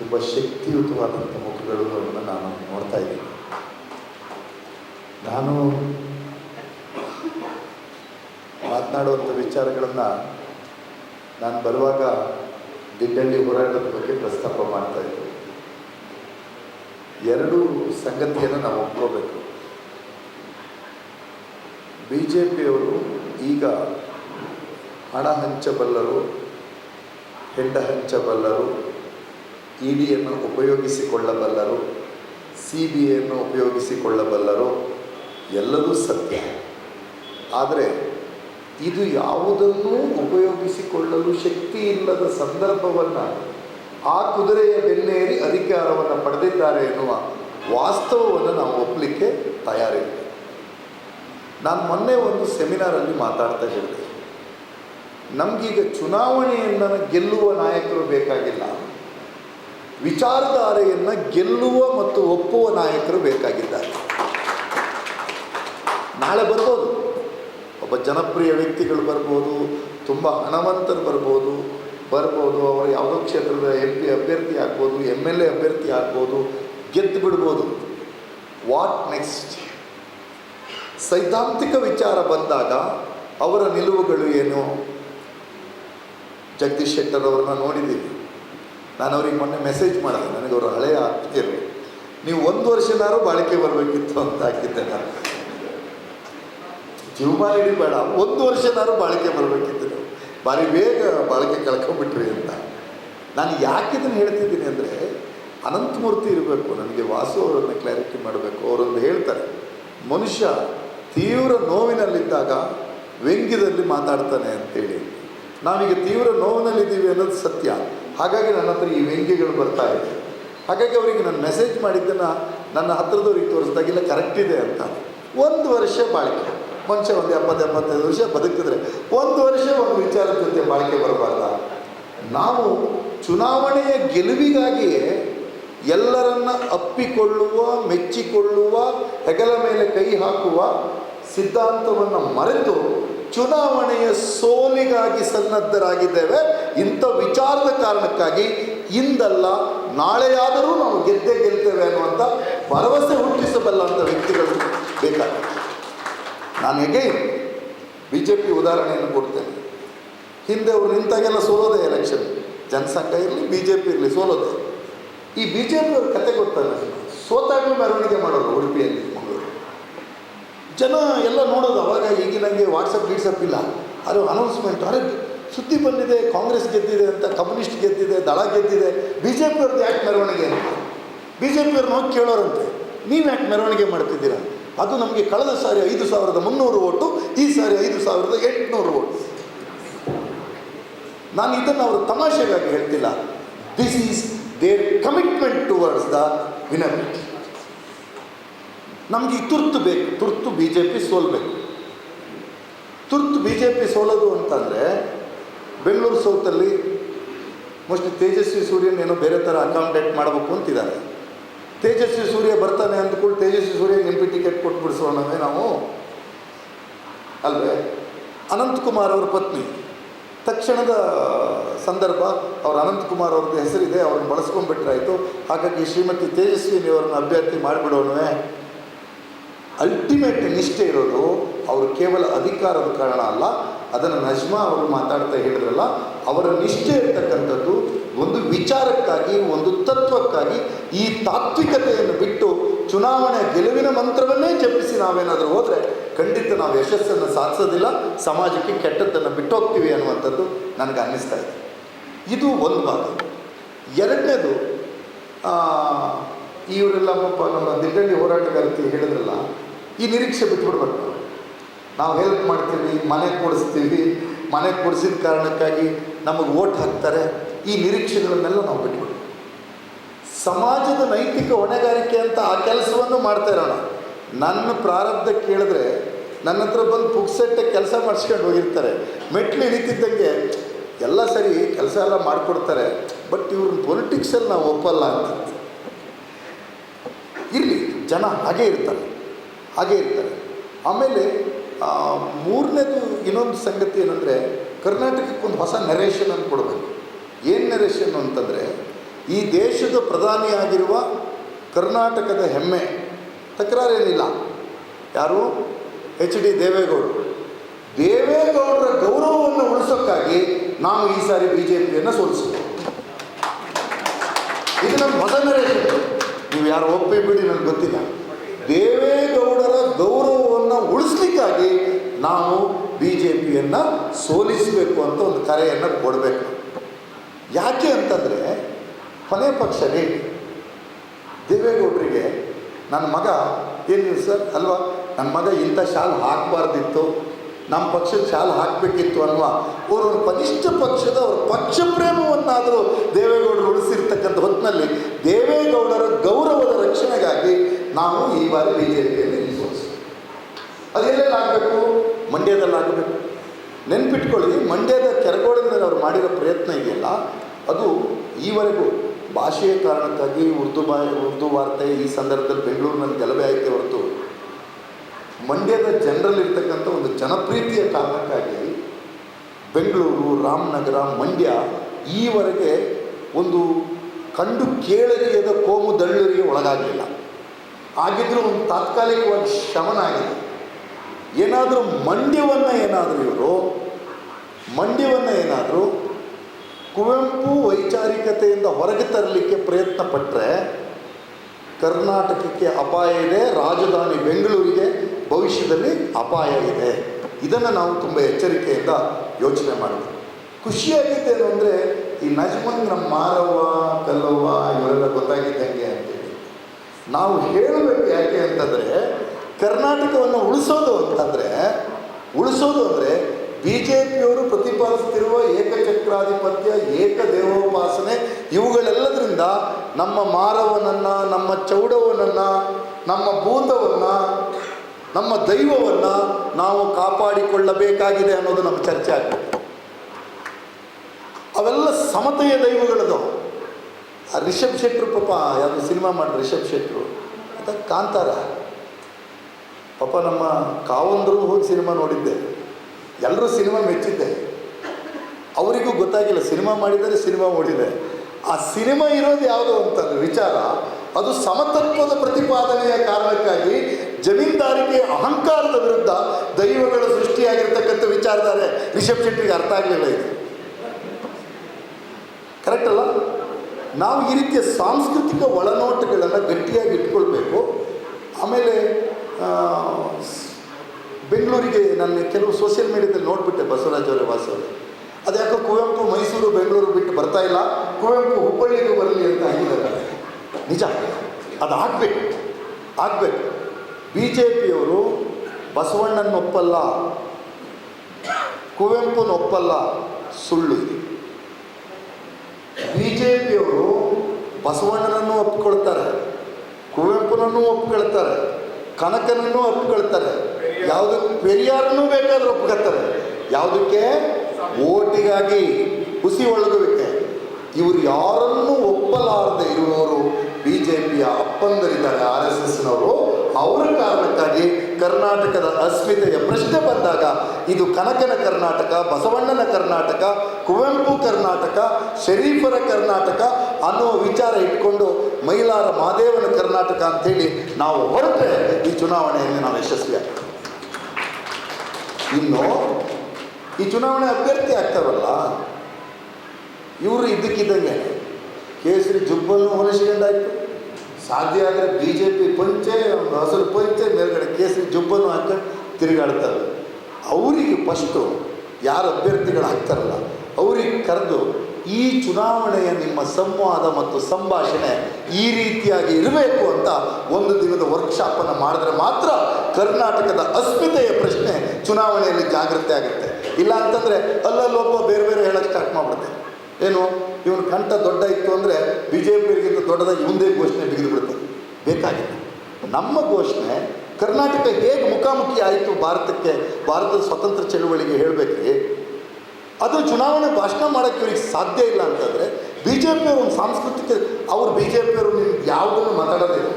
ತುಂಬ ಶಕ್ತಿಯುತವಾದಂಥ ಮುಖಗಳನ್ನು ನಾನು ನೋಡ್ತಾ ಇದ್ದೀನಿ. ನಾನು ಮಾತನಾಡುವಂಥ ವಿಚಾರಗಳನ್ನು ನಾನು ಬರುವಾಗ ದಿಡ್ಡಳ್ಳಿ ಹೋರಾಟದ ಬಗ್ಗೆ ಪ್ರಸ್ತಾಪ ಮಾಡ್ತಾ ಇದ್ದೆ. ಎರಡು ಸಂಗತಿಯನ್ನು ನಾವು ಒಪ್ಕೋಬೇಕು. ಬಿ ಜೆ ಪಿಯವರು ಈಗ ಹಣ ಹಂಚಬಲ್ಲರು, ಹೆಂಡ ಹಂಚಬಲ್ಲರು ಇ ಡಿಯನ್ನು ಉಪಯೋಗಿಸಿಕೊಳ್ಳಬಲ್ಲರು, ಸಿ ಬಿ ಐಯನ್ನು ಉಪಯೋಗಿಸಿಕೊಳ್ಳಬಲ್ಲರು ಎಲ್ಲವೂ ಸತ್ಯ. ಆದರೆ ಇದು ಯಾವುದನ್ನೂ ಉಪಯೋಗಿಸಿಕೊಳ್ಳಲು ಶಕ್ತಿ ಇಲ್ಲದ ಸಂದರ್ಭವನ್ನು ಆ ಕುದುರೆಯ ಬೆನ್ನೇರಿ ಅಧಿಕಾರವನ್ನು ಪಡೆದಿದ್ದಾರೆ ಎನ್ನುವ ವಾಸ್ತವವನ್ನು ನಾವು ಒಪ್ಪಲಿಕ್ಕೆ ತಯಾರಿಲ್ಲ. ನಾನು ಮೊನ್ನೆ ಒಂದು ಸೆಮಿನಾರಲ್ಲಿ ಮಾತಾಡ್ತಾ ಹೇಳಿದೆ. ನಮಗೀಗ ಚುನಾವಣೆಯನ್ನು ಗೆಲ್ಲುವ ನಾಯಕರು ಬೇಕಾಗಿಲ್ಲ. ವಿಚಾರಧಾರೆಯನ್ನು ಗೆಲ್ಲುವ ಮತ್ತು ಒಪ್ಪುವ ನಾಯಕರು ಬೇಕಾಗಿದ್ದಾರೆ. ನಾಳೆ ಬರ್ಬೋದು. ಒಬ್ಬ ಜನಪ್ರಿಯ ವ್ಯಕ್ತಿಗಳು ಬರ್ಬೋದು, ತುಂಬ ಹಣವಂತರು ಬರ್ಬೋದು ಬರ್ಬೋದು, ಅವರು ಯಾವುದೋ ಕ್ಷೇತ್ರದ ಎಂ ಪಿ ಅಭ್ಯರ್ಥಿ ಆಗ್ಬೋದು ಎಂ ಎಲ್ ಎ ಅಭ್ಯರ್ಥಿ ಆಗ್ಬೋದು, ಗೆದ್ದು ಬಿಡ್ಬೋದು. ವಾಟ್ ನೆಕ್ಸ್ಟ್ ಸೈದ್ಧಾಂತಿಕ ವಿಚಾರ ಬಂದಾಗ ಅವರ ನಿಲುವುಗಳು ಏನು? ಜಗದೀಶ್ ಶೆಟ್ಟರ್ ಅವ್ರನ್ನ ನೋಡಿದ್ದೀವಿ. ನಾನು ಅವ್ರಿಗೆ ಮೊನ್ನೆ ಮೆಸೇಜ್ ಮಾಡಿದೆ, ನನಗೆ ಅವರು ಹಳೆಯ ಆಪ್ತಿಯರು. ನೀವು ಒಂದು ವರ್ಷನಾರು ಬಾಳಿಕೆ ಬರಬೇಕಿತ್ತು ಅಂತ ಹಾಕಿದ್ದೆ ನಾನು. ಜೀವಮಾನ ಬೇಡ, ಒಂದು ವರ್ಷನಾರು ಬಾಳಿಕೆ ಬರಬೇಕಿತ್ತು ನೀವು. ಭಾರಿ ಬೇಗ ಬಾಳಿಕೆ ಕಳ್ಕೊಂಬಿಟ್ರಿ ಅಂತ. ನಾನು ಯಾಕೆ ಇದನ್ನು ಹೇಳ್ತಿದ್ದೀನಿ ಅಂದರೆ ಅನಂತಮೂರ್ತಿ ಇರಬೇಕು, ನನಗೆ ವಾಸು ಅವರನ್ನು ಕ್ಲಾರಿಟಿ ಮಾಡಬೇಕು. ಅವರೊಂದು ಹೇಳ್ತಾರೆ, ಮನುಷ್ಯ ತೀವ್ರ ನೋವಿನಲ್ಲಿದ್ದಾಗ ವ್ಯಂಗ್ಯದಲ್ಲಿ ಮಾತಾಡ್ತಾನೆ ಅಂತೇಳಿ. ನಾವೀಗ ತೀವ್ರ ನೋವಿನಲ್ಲಿದ್ದೀವಿ ಅನ್ನೋದು ಸತ್ಯ. ಹಾಗಾಗಿ ನನ್ನ ಹತ್ರ ಈ ವ್ಯಂಗ್ಯಗಳು ಬರ್ತಾ ಇದೆ ಹಾಗಾಗಿ ಅವರಿಗೆ ನಾನು ಮೆಸೇಜ್ ಮಾಡಿದ್ದನ್ನು ನನ್ನ ಹತ್ರದವ್ರಿಗೆ ತೋರಿಸಿದಾಗೆಲ್ಲ ಕರೆಕ್ಟ್ ಇದೆ ಅಂತ. ಒಂದು ವರ್ಷ ಬಾಳಿಕೆ. ಮನುಷ್ಯ ಒಂದು ಎಪ್ಪತ್ತು, ಎಪ್ಪತ್ತೈದು ವರ್ಷ ಬದುಕಿದ್ರೆ ಒಂದು ವರ್ಷ ಒಂದು ವಿಚಾರದ ಜೊತೆ ಬಾಳಿಕೆ ಬರಬಾರ್ದ? ನಾವು ಚುನಾವಣೆಯ ಗೆಲುವಿಗಾಗಿಯೇ ಎಲ್ಲರನ್ನ ಅಪ್ಪಿಕೊಳ್ಳುವ, ಮೆಚ್ಚಿಕೊಳ್ಳುವ, ಹೆಗಲ ಮೇಲೆ ಕೈ ಹಾಕುವ ಸಿದ್ಧಾಂತವನ್ನು ಮರೆತು ಚುನಾವಣೆಯ ಸೋಲಿಗಾಗಿ ಸನ್ನದ್ಧರಾಗಿದ್ದೇವೆ. ಇಂಥ ವಿಚಾರದ ಕಾರಣಕ್ಕಾಗಿ ಇಂದಲ್ಲ ನಾಳೆಯಾದರೂ ನಾವು ಗೆದ್ದೇ ಗೆಲ್ತೇವೆ ಅನ್ನುವಂಥ ಭರವಸೆ ಹುಟ್ಟಿಸಬಲ್ಲಂಥ ವ್ಯಕ್ತಿಗಳು ಬೇಕಾಗುತ್ತೆ ನಾನು ಹೇಗೆ ಬಿ ಜೆ ಪಿ ಉದಾಹರಣೆಯನ್ನು ಕೊಡ್ತೇನೆ. ಹಿಂದೆ ಅವರು ನಿಂತಾಗೆಲ್ಲ ಸೋಲೋದೆ ಎಲೆಕ್ಷನ್ ಜನಸಂಖ್ಯೆ ಇರಲಿ ಬಿ ಜೆ ಪಿ ಇರಲಿ, ಸೋಲೋದೇ ಈ ಬಿ ಜೆ ಪಿಯವ್ರ ಕತೆ ಗೊತ್ತಲ್ಲ ಸೋತಾಗಲೂ ಮೆರವಣಿಗೆ ಮಾಡೋರು ಉಡುಪಿಯಲ್ಲಿ, ಮಂಗಳೂರು. ಜನ ಎಲ್ಲ ನೋಡೋದು ಅವಾಗ ಈಗಿನಂಗೆ ವಾಟ್ಸಪ್ ಗೀಟ್ಸಪ್ ಇಲ್ಲ. ಅದು ಅನೌನ್ಸ್ಮೆಂಟ್ ಅರೆ ಸುದ್ದಿ ಬಂದಿದೆ, ಕಾಂಗ್ರೆಸ್ ಗೆದ್ದಿದೆ ಅಂತ, ಕಮ್ಯುನಿಸ್ಟ್ ಗೆದ್ದಿದೆ, ದಳ ಗೆದ್ದಿದೆ ಬಿ ಜೆ ಪಿಯವ್ರದ್ದು ಯಾಕೆ ಮೆರವಣಿಗೆ ಅಂತ? ಬಿ ಜೆ ಪಿಯವ್ರನ್ನ ಹೋಗಿ ಕೇಳೋರಂತೆ. ನೀವು ಯಾಕೆ ಮೆರವಣಿಗೆ ಮಾಡ್ತಿದ್ದೀರಾ? ಅದು ನಮಗೆ ಕಳೆದ ಸಾರಿ ಐದು ಸಾವಿರದ ಮುನ್ನೂರು ಓಟು, ಈ ಸಾರಿ ಐದು ಸಾವಿರದ ಎಂಟುನೂರು ಓಟು. ನಾನು ಇದನ್ನು ಅವರು ತಮಾಷೆಗಾಗಿ ಹೇಳ್ತಿಲ್ಲ. This is their commitment towards the winner ನಮಗೆ ತುರ್ತು ಬೇಕು, ತುರ್ತು ಬಿ ಜೆ ಪಿ ಸೋಲ್ಬೇಕು. ತುರ್ತು ಬಿ ಜೆ ಪಿ ಸೋಲೋದು ಅಂತಂದರೆ ಬೆಂಗಳೂರು ಸೌತಲ್ಲಿ ಮೋಸ್ಟ್ ತೇಜಸ್ವಿ ಸೂರ್ಯನ ಏನೋ ಬೇರೆ ಥರ ಅಕಾಮಿಡೇಟ್ ಮಾಡಬೇಕು ಅಂತಿದ್ದಾರೆ. ತೇಜಸ್ವಿ ಸೂರ್ಯ ಬರ್ತಾನೆ ಅಂದ್ಕೊಂಡು Tejasvi Surya M P ticket ಬಿಡಿಸೋಣವೇ ನಾವು ಅಲ್ವೇ? ಅನಂತಕುಮಾರ್ ಅವ್ರ ಪತ್ನಿ. ತಕ್ಷಣದ ಸಂದರ್ಭ ಅವ್ರ ಅನಂತಕುಮಾರ್ ಅವ್ರದ್ದು ಹೆಸರಿದೆ, ಅವ್ರನ್ನ ಬಳಸ್ಕೊಂಡ್ಬಿಟ್ರಾಯಿತು. ಹಾಗಾಗಿ ಶ್ರೀಮತಿ ತೇಜಸ್ವಿನಿ ಅವ್ರನ್ನ ಅಭ್ಯರ್ಥಿ ಮಾಡಿಬಿಡೋಣವೇ? ಅಲ್ಟಿಮೇಟ್ ನಿಷ್ಠೆ ಇರೋದು ಅವರು ಕೇವಲ ಅಧಿಕಾರದ ಕಾರಣ ಅಲ್ಲ ಅದನ್ನು ನಜ್ಮಾ ಅವರು ಮಾತಾಡ್ತಾ ಹೇಳಿದ್ರಲ್ಲ, ಅವರ ನಿಷ್ಠೆ ಇರ್ತಕ್ಕಂಥದ್ದು ಒಂದು ವಿಚಾರಕ್ಕಾಗಿ, ಒಂದು ತತ್ವಕ್ಕಾಗಿ, ಈ ತಾತ್ವಿಕತೆಯನ್ನು ಬಿಟ್ಟು ಚುನಾವಣೆ ಗೆಲುವಿನ ಮಂತ್ರವನ್ನೇ ಜಪಿಸಿ ನಾವೇನಾದರೂ ಹೋದರೆ ಖಂಡಿತ ನಾವು ಯಶಸ್ಸನ್ನು ಸಾಧಿಸೋದಿಲ್ಲ, ಸಮಾಜಕ್ಕೆ ಕೆಟ್ಟದ್ದನ್ನು ಬಿಟ್ಟು ಹೋಗ್ತೀವಿ ಅನ್ನುವಂಥದ್ದು ನನಗೆ ಅನ್ನಿಸ್ತಾ ಇದೆ. ಇದು ಒಂದು ಭಾಗ. ಎರಡನೇದು ಇವರೆಲ್ಲ ಪಾಪ ನಮ್ಮ ದಿಗ್ಗಂಡಿ ಹೋರಾಟಗಾರತಿ ಹೇಳಿದ್ರಲ್ಲ, ಈ ನಿರೀಕ್ಷೆ ಬಿಟ್ಬಿಡ್ಬೇಕು. ನಾವು ಹೆಲ್ಪ್ ಮಾಡ್ತೀವಿ, ಮನೆ ಕೊಡಿಸ್ತೀವಿ ಮನೆ ಕೊಡಿಸಿದ ಕಾರಣಕ್ಕಾಗಿ ನಮಗೆ ಓಟ್ ಹಾಕ್ತಾರೆ. ಈ ನಿರೀಕ್ಷೆಗಳನ್ನೆಲ್ಲ ನಾವು ಬಿಟ್ಬಿಡ್ತೀವಿ ಸಮಾಜದ ನೈತಿಕ ಹೊಣೆಗಾರಿಕೆ ಅಂತ ಆ ಕೆಲಸವನ್ನು ಮಾಡ್ತಾ ಇರೋಣ. ನನ್ನ ಪ್ರಾರಬ್ಧ ಕೇಳಿದ್ರೆ ನನ್ನ ಹತ್ರ ಬಂದು ಪುಕ್ಸೆಟ್ಟೆ ಕೆಲಸ ಮಾಡಿಸ್ಕೊಂಡು ಹೋಗಿರ್ತಾರೆ. ಮೆಟ್ಲು ಇಳಿತಿದ್ದಂಗೆ ಎಲ್ಲ ಸರಿ ಕೆಲಸ ಎಲ್ಲ ಮಾಡಿಕೊಡ್ತಾರೆ ಬಟ್ ಇವ್ರನ್ನ ಪೊಲಿಟಿಕ್ಸಲ್ಲಿ ನಾವು ಒಪ್ಪಲ್ಲ ಅಂತ. ಇರಲಿ, ಜನ ಹಾಗೇ ಇರ್ತಾರೆ. ಹಾಗೇ ಇರ್ತಾರೆ. ಆಮೇಲೆ ಮೂರನೇದು ಇನ್ನೊಂದು ಸಂಗತಿ ಏನಂದರೆ ಕರ್ನಾಟಕಕ್ಕೆ ಒಂದು ಹೊಸ ನೆರೇಷನ್ ಅನ್ನು ಕೊಡಬೇಕು. ಏನು ನೆರೇಷನ್ ಅಂತಂದರೆ ಈ ದೇಶದ ಪ್ರಧಾನಿಯಾಗಿರುವ ಕರ್ನಾಟಕದ ಹೆಮ್ಮೆ, ತಕರಾರೇನಿಲ್ಲ. ಯಾರು? ಎಚ್ ಡಿ ದೇವೇಗೌಡರು ದೇವೇಗೌಡರ ಗೌರವವನ್ನು ಉಳಿಸೋಕ್ಕಾಗಿ ನಾವು ಈ ಸಾರಿ ಬಿ ಜೆ ಪಿಯನ್ನು ಸೋಲಿಸಿದೆ. ಇದು ನಮ್ಮ ಹೊಸ ನೆರೇಷನ್ ನೀವು ಯಾರು ಒಪ್ಪೇ ಬಿಡಿ ನನಗೆ ಗೊತ್ತಿಲ್ಲ. ದೇವೇಗೌಡರ ಗೌರವವನ್ನು ಉಳಿಸ್ಲಿಕ್ಕಾಗಿ ನಾವು ಬಿ ಜೆ ಪಿಯನ್ನು ಸೋಲಿಸಬೇಕು ಅಂತ ಒಂದು ಕರೆಯನ್ನು ಕೊಡಬೇಕು. ಯಾಕೆ ಅಂತಂದರೆ ಕೊನೆ ಪಕ್ಷ ಹೇಳಿ ದೇವೇಗೌಡರಿಗೆ ನನ್ನ ಮಗ, ಏನು ಸರ್ ಅಲ್ವಾ? ನನ್ನ ಮಗ ಇಂಥ ಶಾಲು ಹಾಕಬಾರ್ದಿತ್ತು, ನಮ್ಮ ಪಕ್ಷದ ಶಾಲ್ ಹಾಕಬೇಕಿತ್ತು ಅಲ್ವಾ? ಅವರು ಕನಿಷ್ಠ ಪಕ್ಷದ ಅವ್ರ ಪಕ್ಷ ಪ್ರೇಮವನ್ನಾದರೂ ದೇವೇಗೌಡರು ಉಳಿಸಿರ್ತಕ್ಕಂಥ ಹೊತ್ತಿನಲ್ಲಿ ದೇವೇಗೌಡರ ಗೌರವದ ರಕ್ಷಣೆಗಾಗಿ ನಾವು ಈ ಬಾರಿ ಬಿ ಜೆ ಪಿಯಲ್ಲಿ ಅದು ಎಲ್ಲೆಲ್ಲಿ ಆಗಬೇಕು? ಮಂಡ್ಯದಲ್ಲಿ ಆಗಬೇಕು. ನೆನ್ಪಿಟ್ಕೊಳ್ಳಿ, ಮಂಡ್ಯದ ಕೆರಗೋಡಿನಲ್ಲಿ ಅವ್ರು ಮಾಡಿರೋ ಪ್ರಯತ್ನ ಇದೆಯಲ್ಲ, ಅದು ಈವರೆಗೂ ಭಾಷೆಯ ಕಾರಣಕ್ಕಾಗಿ ಉರ್ದು ಬಾ, ಉರ್ದು ವಾರ್ತೆ ಈ ಸಂದರ್ಭದಲ್ಲಿ ಬೆಂಗಳೂರಿನಲ್ಲಿ ಗಲಭೆ ಆಯಿತು ಹೊರತು, ಮಂಡ್ಯದ ಜನರಲ್ಲಿರ್ತಕ್ಕಂಥ ಒಂದು ಜನಪ್ರೀತಿಯ ಕಾರಣಕ್ಕಾಗಿ ಬೆಂಗಳೂರು, ರಾಮನಗರ, ಮಂಡ್ಯ ಈವರೆಗೆ ಒಂದು ಕಂಡು ಕೇಳರಿಯದ ಕೋಮು ದಳ್ಳರಿಗೆ ಒಳಗಾಗಲಿಲ್ಲ. ಆಗಿದ್ರೂ ಒಂದು ತಾತ್ಕಾಲಿಕವಾಗಿ ಶಮನ ಆಗಿದೆ ಏನಾದರೂ ಮಂಡ್ಯವನ್ನು ಏನಾದರೂ ಇವರು, ಮಂಡ್ಯವನ್ನು ಏನಾದರೂ ಕುವೆಂಪು ವೈಚಾರಿಕತೆಯಿಂದ ಹೊರಗೆ ತರಲಿಕ್ಕೆ ಪ್ರಯತ್ನ ಪಟ್ಟರೆ ಕರ್ನಾಟಕಕ್ಕೆ ಅಪಾಯ ಇದೆ, ರಾಜಧಾನಿ ಬೆಂಗಳೂರಿಗೆ ಭವಿಷ್ಯದಲ್ಲಿ ಅಪಾಯ ಇದೆ. ಇದನ್ನು ನಾವು ತುಂಬ ಎಚ್ಚರಿಕೆಯಿಂದ ಯೋಚನೆ ಮಾಡಿದ್ವಿ ಖುಷಿಯಾಗಿದ್ದೇನು ಅಂದರೆ ಈ ನಜ್ಮಂಗ್ ನಮ್ಮ ಮಾರವ್ವ, ಕಲ್ಲವ್ವ ಇವರೆಲ್ಲ ಗೊತ್ತಾಗಿದ್ದಂಗೆ ನಾವು ಹೇಳಬೇಕು ಯಾಕೆ ಅಂತಂದರೆ, ಕರ್ನಾಟಕವನ್ನು ಉಳಿಸೋದು ಅಂತಂದರೆ, ಉಳಿಸೋದು ಅಂದರೆ ಬಿ ಜೆ ಪಿಯವರು ಪ್ರತಿಪಾದಿಸ್ತಿರುವ ಏಕಚಕ್ರಾಧಿಪತ್ಯ, ಏಕದೇವೋಪಾಸನೆ, ಇವುಗಳೆಲ್ಲದರಿಂದ ನಮ್ಮ ಮಾರವನನ್ನು, ನಮ್ಮ ಚೌಡವನನ್ನು, ನಮ್ಮ ಭೂತವನ್ನು ನಮ್ಮ ದೈವವನ್ನು ನಾವು ಕಾಪಾಡಿಕೊಳ್ಳಬೇಕಾಗಿದೆ ಅನ್ನೋದು ನಮ್ಮ ಚರ್ಚೆ ಆಗ್ತದೆ. ಅವೆಲ್ಲ ಸಮತೆಯ ದೈವಗಳದು ಆ ರಿಷಬ್ ಶೆಟ್ರು ಪಾಪ, ಯಾವುದು ಸಿನಿಮಾ ಮಾಡಿ ರಿಷಬ್ ಶೆಟ್ರು, ಅಂತ ಕಾಂತಾರ ಪಾಪ ನಮ್ಮ ಕಾವಂದರು ಹೋಗಿ ಸಿನಿಮಾ ನೋಡಿದ್ದೆ. ಎಲ್ಲರೂ ಸಿನಿಮಾ ಮೆಚ್ಚಿದ್ದೆ. ಅವರಿಗೂ ಗೊತ್ತಾಗಿಲ್ಲ, ಸಿನಿಮಾ ಮಾಡಿದರೆ ಸಿನಿಮಾ ಓಡಿದೆ. ಆ ಸಿನಿಮಾ ಇರೋದು ಯಾವುದು ಅಂತ ವಿಚಾರ, ಅದು ಸಮತತ್ವದ ಪ್ರತಿಪಾದನೆಯ ಕಾರಣಕ್ಕಾಗಿ ಜಮೀನ್ದಾರಿಕೆ ಅಹಂಕಾರದ ವಿರುದ್ಧ ದೈವಗಳ ಸೃಷ್ಟಿಯಾಗಿರ್ತಕ್ಕಂಥ ವಿಚಾರದಾರೆ ರಿಷಬ್ ಶೆಟ್ಟಿಗೆ ಅರ್ಥ ಆಗಲಿಲ್ಲ ಇದು ಕರೆಕ್ಟ್ ಅಲ್ಲ ನಾವು ಈ ರೀತಿಯ ಸಾಂಸ್ಕೃತಿಕ ಒಳನೋಟಗಳನ್ನು ಗಟ್ಟಿಯಾಗಿ ಇಟ್ಕೊಳ್ಬೇಕು. ಆಮೇಲೆ ಬೆಂಗಳೂರಿಗೆ ನನ್ನ ಕೆಲವು ಸೋಷಿಯಲ್ ಮೀಡಿಯಾದಲ್ಲಿ ನೋಡಿಬಿಟ್ಟೆ ಬಸವರಾಜ್ ಅವರ ವಾಸವರು. ಅದ್ಯಾಕೋ ಕುವೆಂಪು ಮೈಸೂರು ಬೆಂಗಳೂರು ಬಿಟ್ಟು ಬರ್ತಾ ಇಲ್ಲ. ಕುವೆಂಪು ಹುಬ್ಬಳ್ಳಿಗೂ ಬರಲಿ ಅಂತ ಆಗಿದ್ದಾರೆ. ನಿಜ. ಅದು ಆಗಬೇಕು. ಆಗಬೇಕು. ಬಿ ಜೆ ಪಿಯವರು ಬಸವಣ್ಣನ ಒಪ್ಪಲ್ಲ ಕುವೆಂಪುನ ಒಪ್ಪಲ್ಲ ಸುಳ್ಳು ಇದು. ಬಿ ಜೆ ಪಿಯವರು ಬಸವಣ್ಣನನ್ನು ಒಪ್ಕೊಳ್ತಾರೆ, ಕುವೆಂಪುನನ್ನು ಒಪ್ಕೊಳ್ತಾರೆ, ಕನಕನನ್ನು ಒಪ್ಕೊಳ್ತಾರೆ. ಯಾವುದಕ್ಕೆ ಪೆರಿಯಾರನ್ನು ಬೇಕಾದ್ರೂ ಒಪ್ಕೊಳ್ತಾರೆ. ಯಾವುದಕ್ಕೆ? ಓಟಿಗಾಗಿ ಹುಸಿ ಒಳಗುವಿಕೆ. ಇವರು ಯಾರನ್ನು ಒಪ್ಪಲಾರದೆ ಇರುವವರು ಬಿ ಜೆ ಪಿಯ ಅಪ್ಪಂದರಿದ್ದಾರೆ, ಆರ್ ಎಸ್ ಎಸ್ನವರು. ಅವರ ಕಾರಣಕ್ಕಾಗಿ ಕರ್ನಾಟಕದ ಅಸ್ಮಿತೆಯ ಪ್ರಶ್ನೆ ಬಂದಾಗ ಇದು ಕನಕನ ಕರ್ನಾಟಕ, ಬಸವಣ್ಣನ ಕರ್ನಾಟಕ, ಕುವೆಂಪು ಕರ್ನಾಟಕ, ಶರೀಫರ ಕರ್ನಾಟಕ ಅನ್ನುವ ವಿಚಾರ ಇಟ್ಕೊಂಡು ಮೈಲಾರ ಮಹಾದೇವನ ಕರ್ನಾಟಕ ಅಂತೇಳಿ ನಾವು ಹೊರಟ್ರೆ ಈ ಚುನಾವಣೆಯಲ್ಲಿ ನಾವು ಯಶಸ್ವಿಯಾಗ್ತೀವಿ. ಇನ್ನು ಈ ಚುನಾವಣೆ ಅಭ್ಯರ್ಥಿ ಆಗ್ತಾರಲ್ಲ, ಇವರು ಇದ್ದಕ್ಕಿದ್ದಂಗೆ ಕೇಸರಿ ಜುಬ್ಬನ್ನು ಹೊಲಿಸ್ಕೊಂಡಾಯ್ತು. ಸಾಧ್ಯ ಆದರೆ ಬಿ ಜೆ ಪಿ ಪಂಚೆ ಹಸಿರು ಪಂಚೆ, ಮೇಲ್ಗಡೆ ಕೇಸರಿ ಜುಬ್ಬನ್ನು ಹಾಕೊಂಡು ತಿರುಗಾಡ್ತಾರೆ. ಅವರಿಗೆ ಫಸ್ಟು ಯಾರು ಅಭ್ಯರ್ಥಿಗಳು ಹಾಕ್ತಾರಲ್ಲ ಅವ್ರಿಗೆ ಕರೆದು ಈ ಚುನಾವಣೆಯ ನಿಮ್ಮ ಸಂವಾದ ಮತ್ತು ಸಂಭಾಷಣೆ ಈ ರೀತಿಯಾಗಿ ಇರಬೇಕು ಅಂತ ಒಂದು ದಿನದ ವರ್ಕ್ಶಾಪನ್ನು ಮಾಡಿದ್ರೆ ಮಾತ್ರ ಕರ್ನಾಟಕದ ಅಸ್ಮಿತೆಯ ಪ್ರಶ್ನೆ ಚುನಾವಣೆಯಲ್ಲಿ ಜಾಗೃತಿ ಆಗುತ್ತೆ ಇಲ್ಲ ಅಂತಂದರೆ ಅಲ್ಲಲ್ಲೊಬ್ಬ ಬೇರೆ ಬೇರೆ ಹೇಳಕ್ಕೆ ಸ್ಟಾರ್ಟ್ ಮಾಡ್ಬಿಡುತ್ತೆ. ಏನು? ಇವನು ಕಂಠ ದೊಡ್ಡ ಇತ್ತು ಅಂದರೆ ಬಿ ಜೆ ಪಿಯವರಿಗಿಂತ ದೊಡ್ಡದಾಗಿ ಮುಂದೆ ಘೋಷಣೆ ಬಿಗಿದು ಬಿಡುತ್ತೆ ಬೇಕಾಗಿತ್ತು ನಮ್ಮ ಘೋಷಣೆ ಕರ್ನಾಟಕ ಹೇಗೆ ಮುಖಾಮುಖಿ ಆಯಿತು ಭಾರತಕ್ಕೆ, ಭಾರತದ ಸ್ವತಂತ್ರ ಚಳುವಳಿಗೆ ಹೇಳಬೇಕ್ರಿ? ಅದು ಚುನಾವಣೆ ಭಾಷಣ ಮಾಡೋಕ್ಕೆ ಇವ್ರಿಗೆ ಸಾಧ್ಯ ಇಲ್ಲ ಅಂತಂದರೆ ಬಿ ಜೆ ಪಿಯವರು ಒಂದು ಸಾಂಸ್ಕೃತಿಕ, ಅವ್ರು ಬಿ ಜೆ ಪಿಯವರು ನಿಮ್ಗೆ ಯಾವುದನ್ನು ಮಾತಾಡೋದಿಲ್ಲ.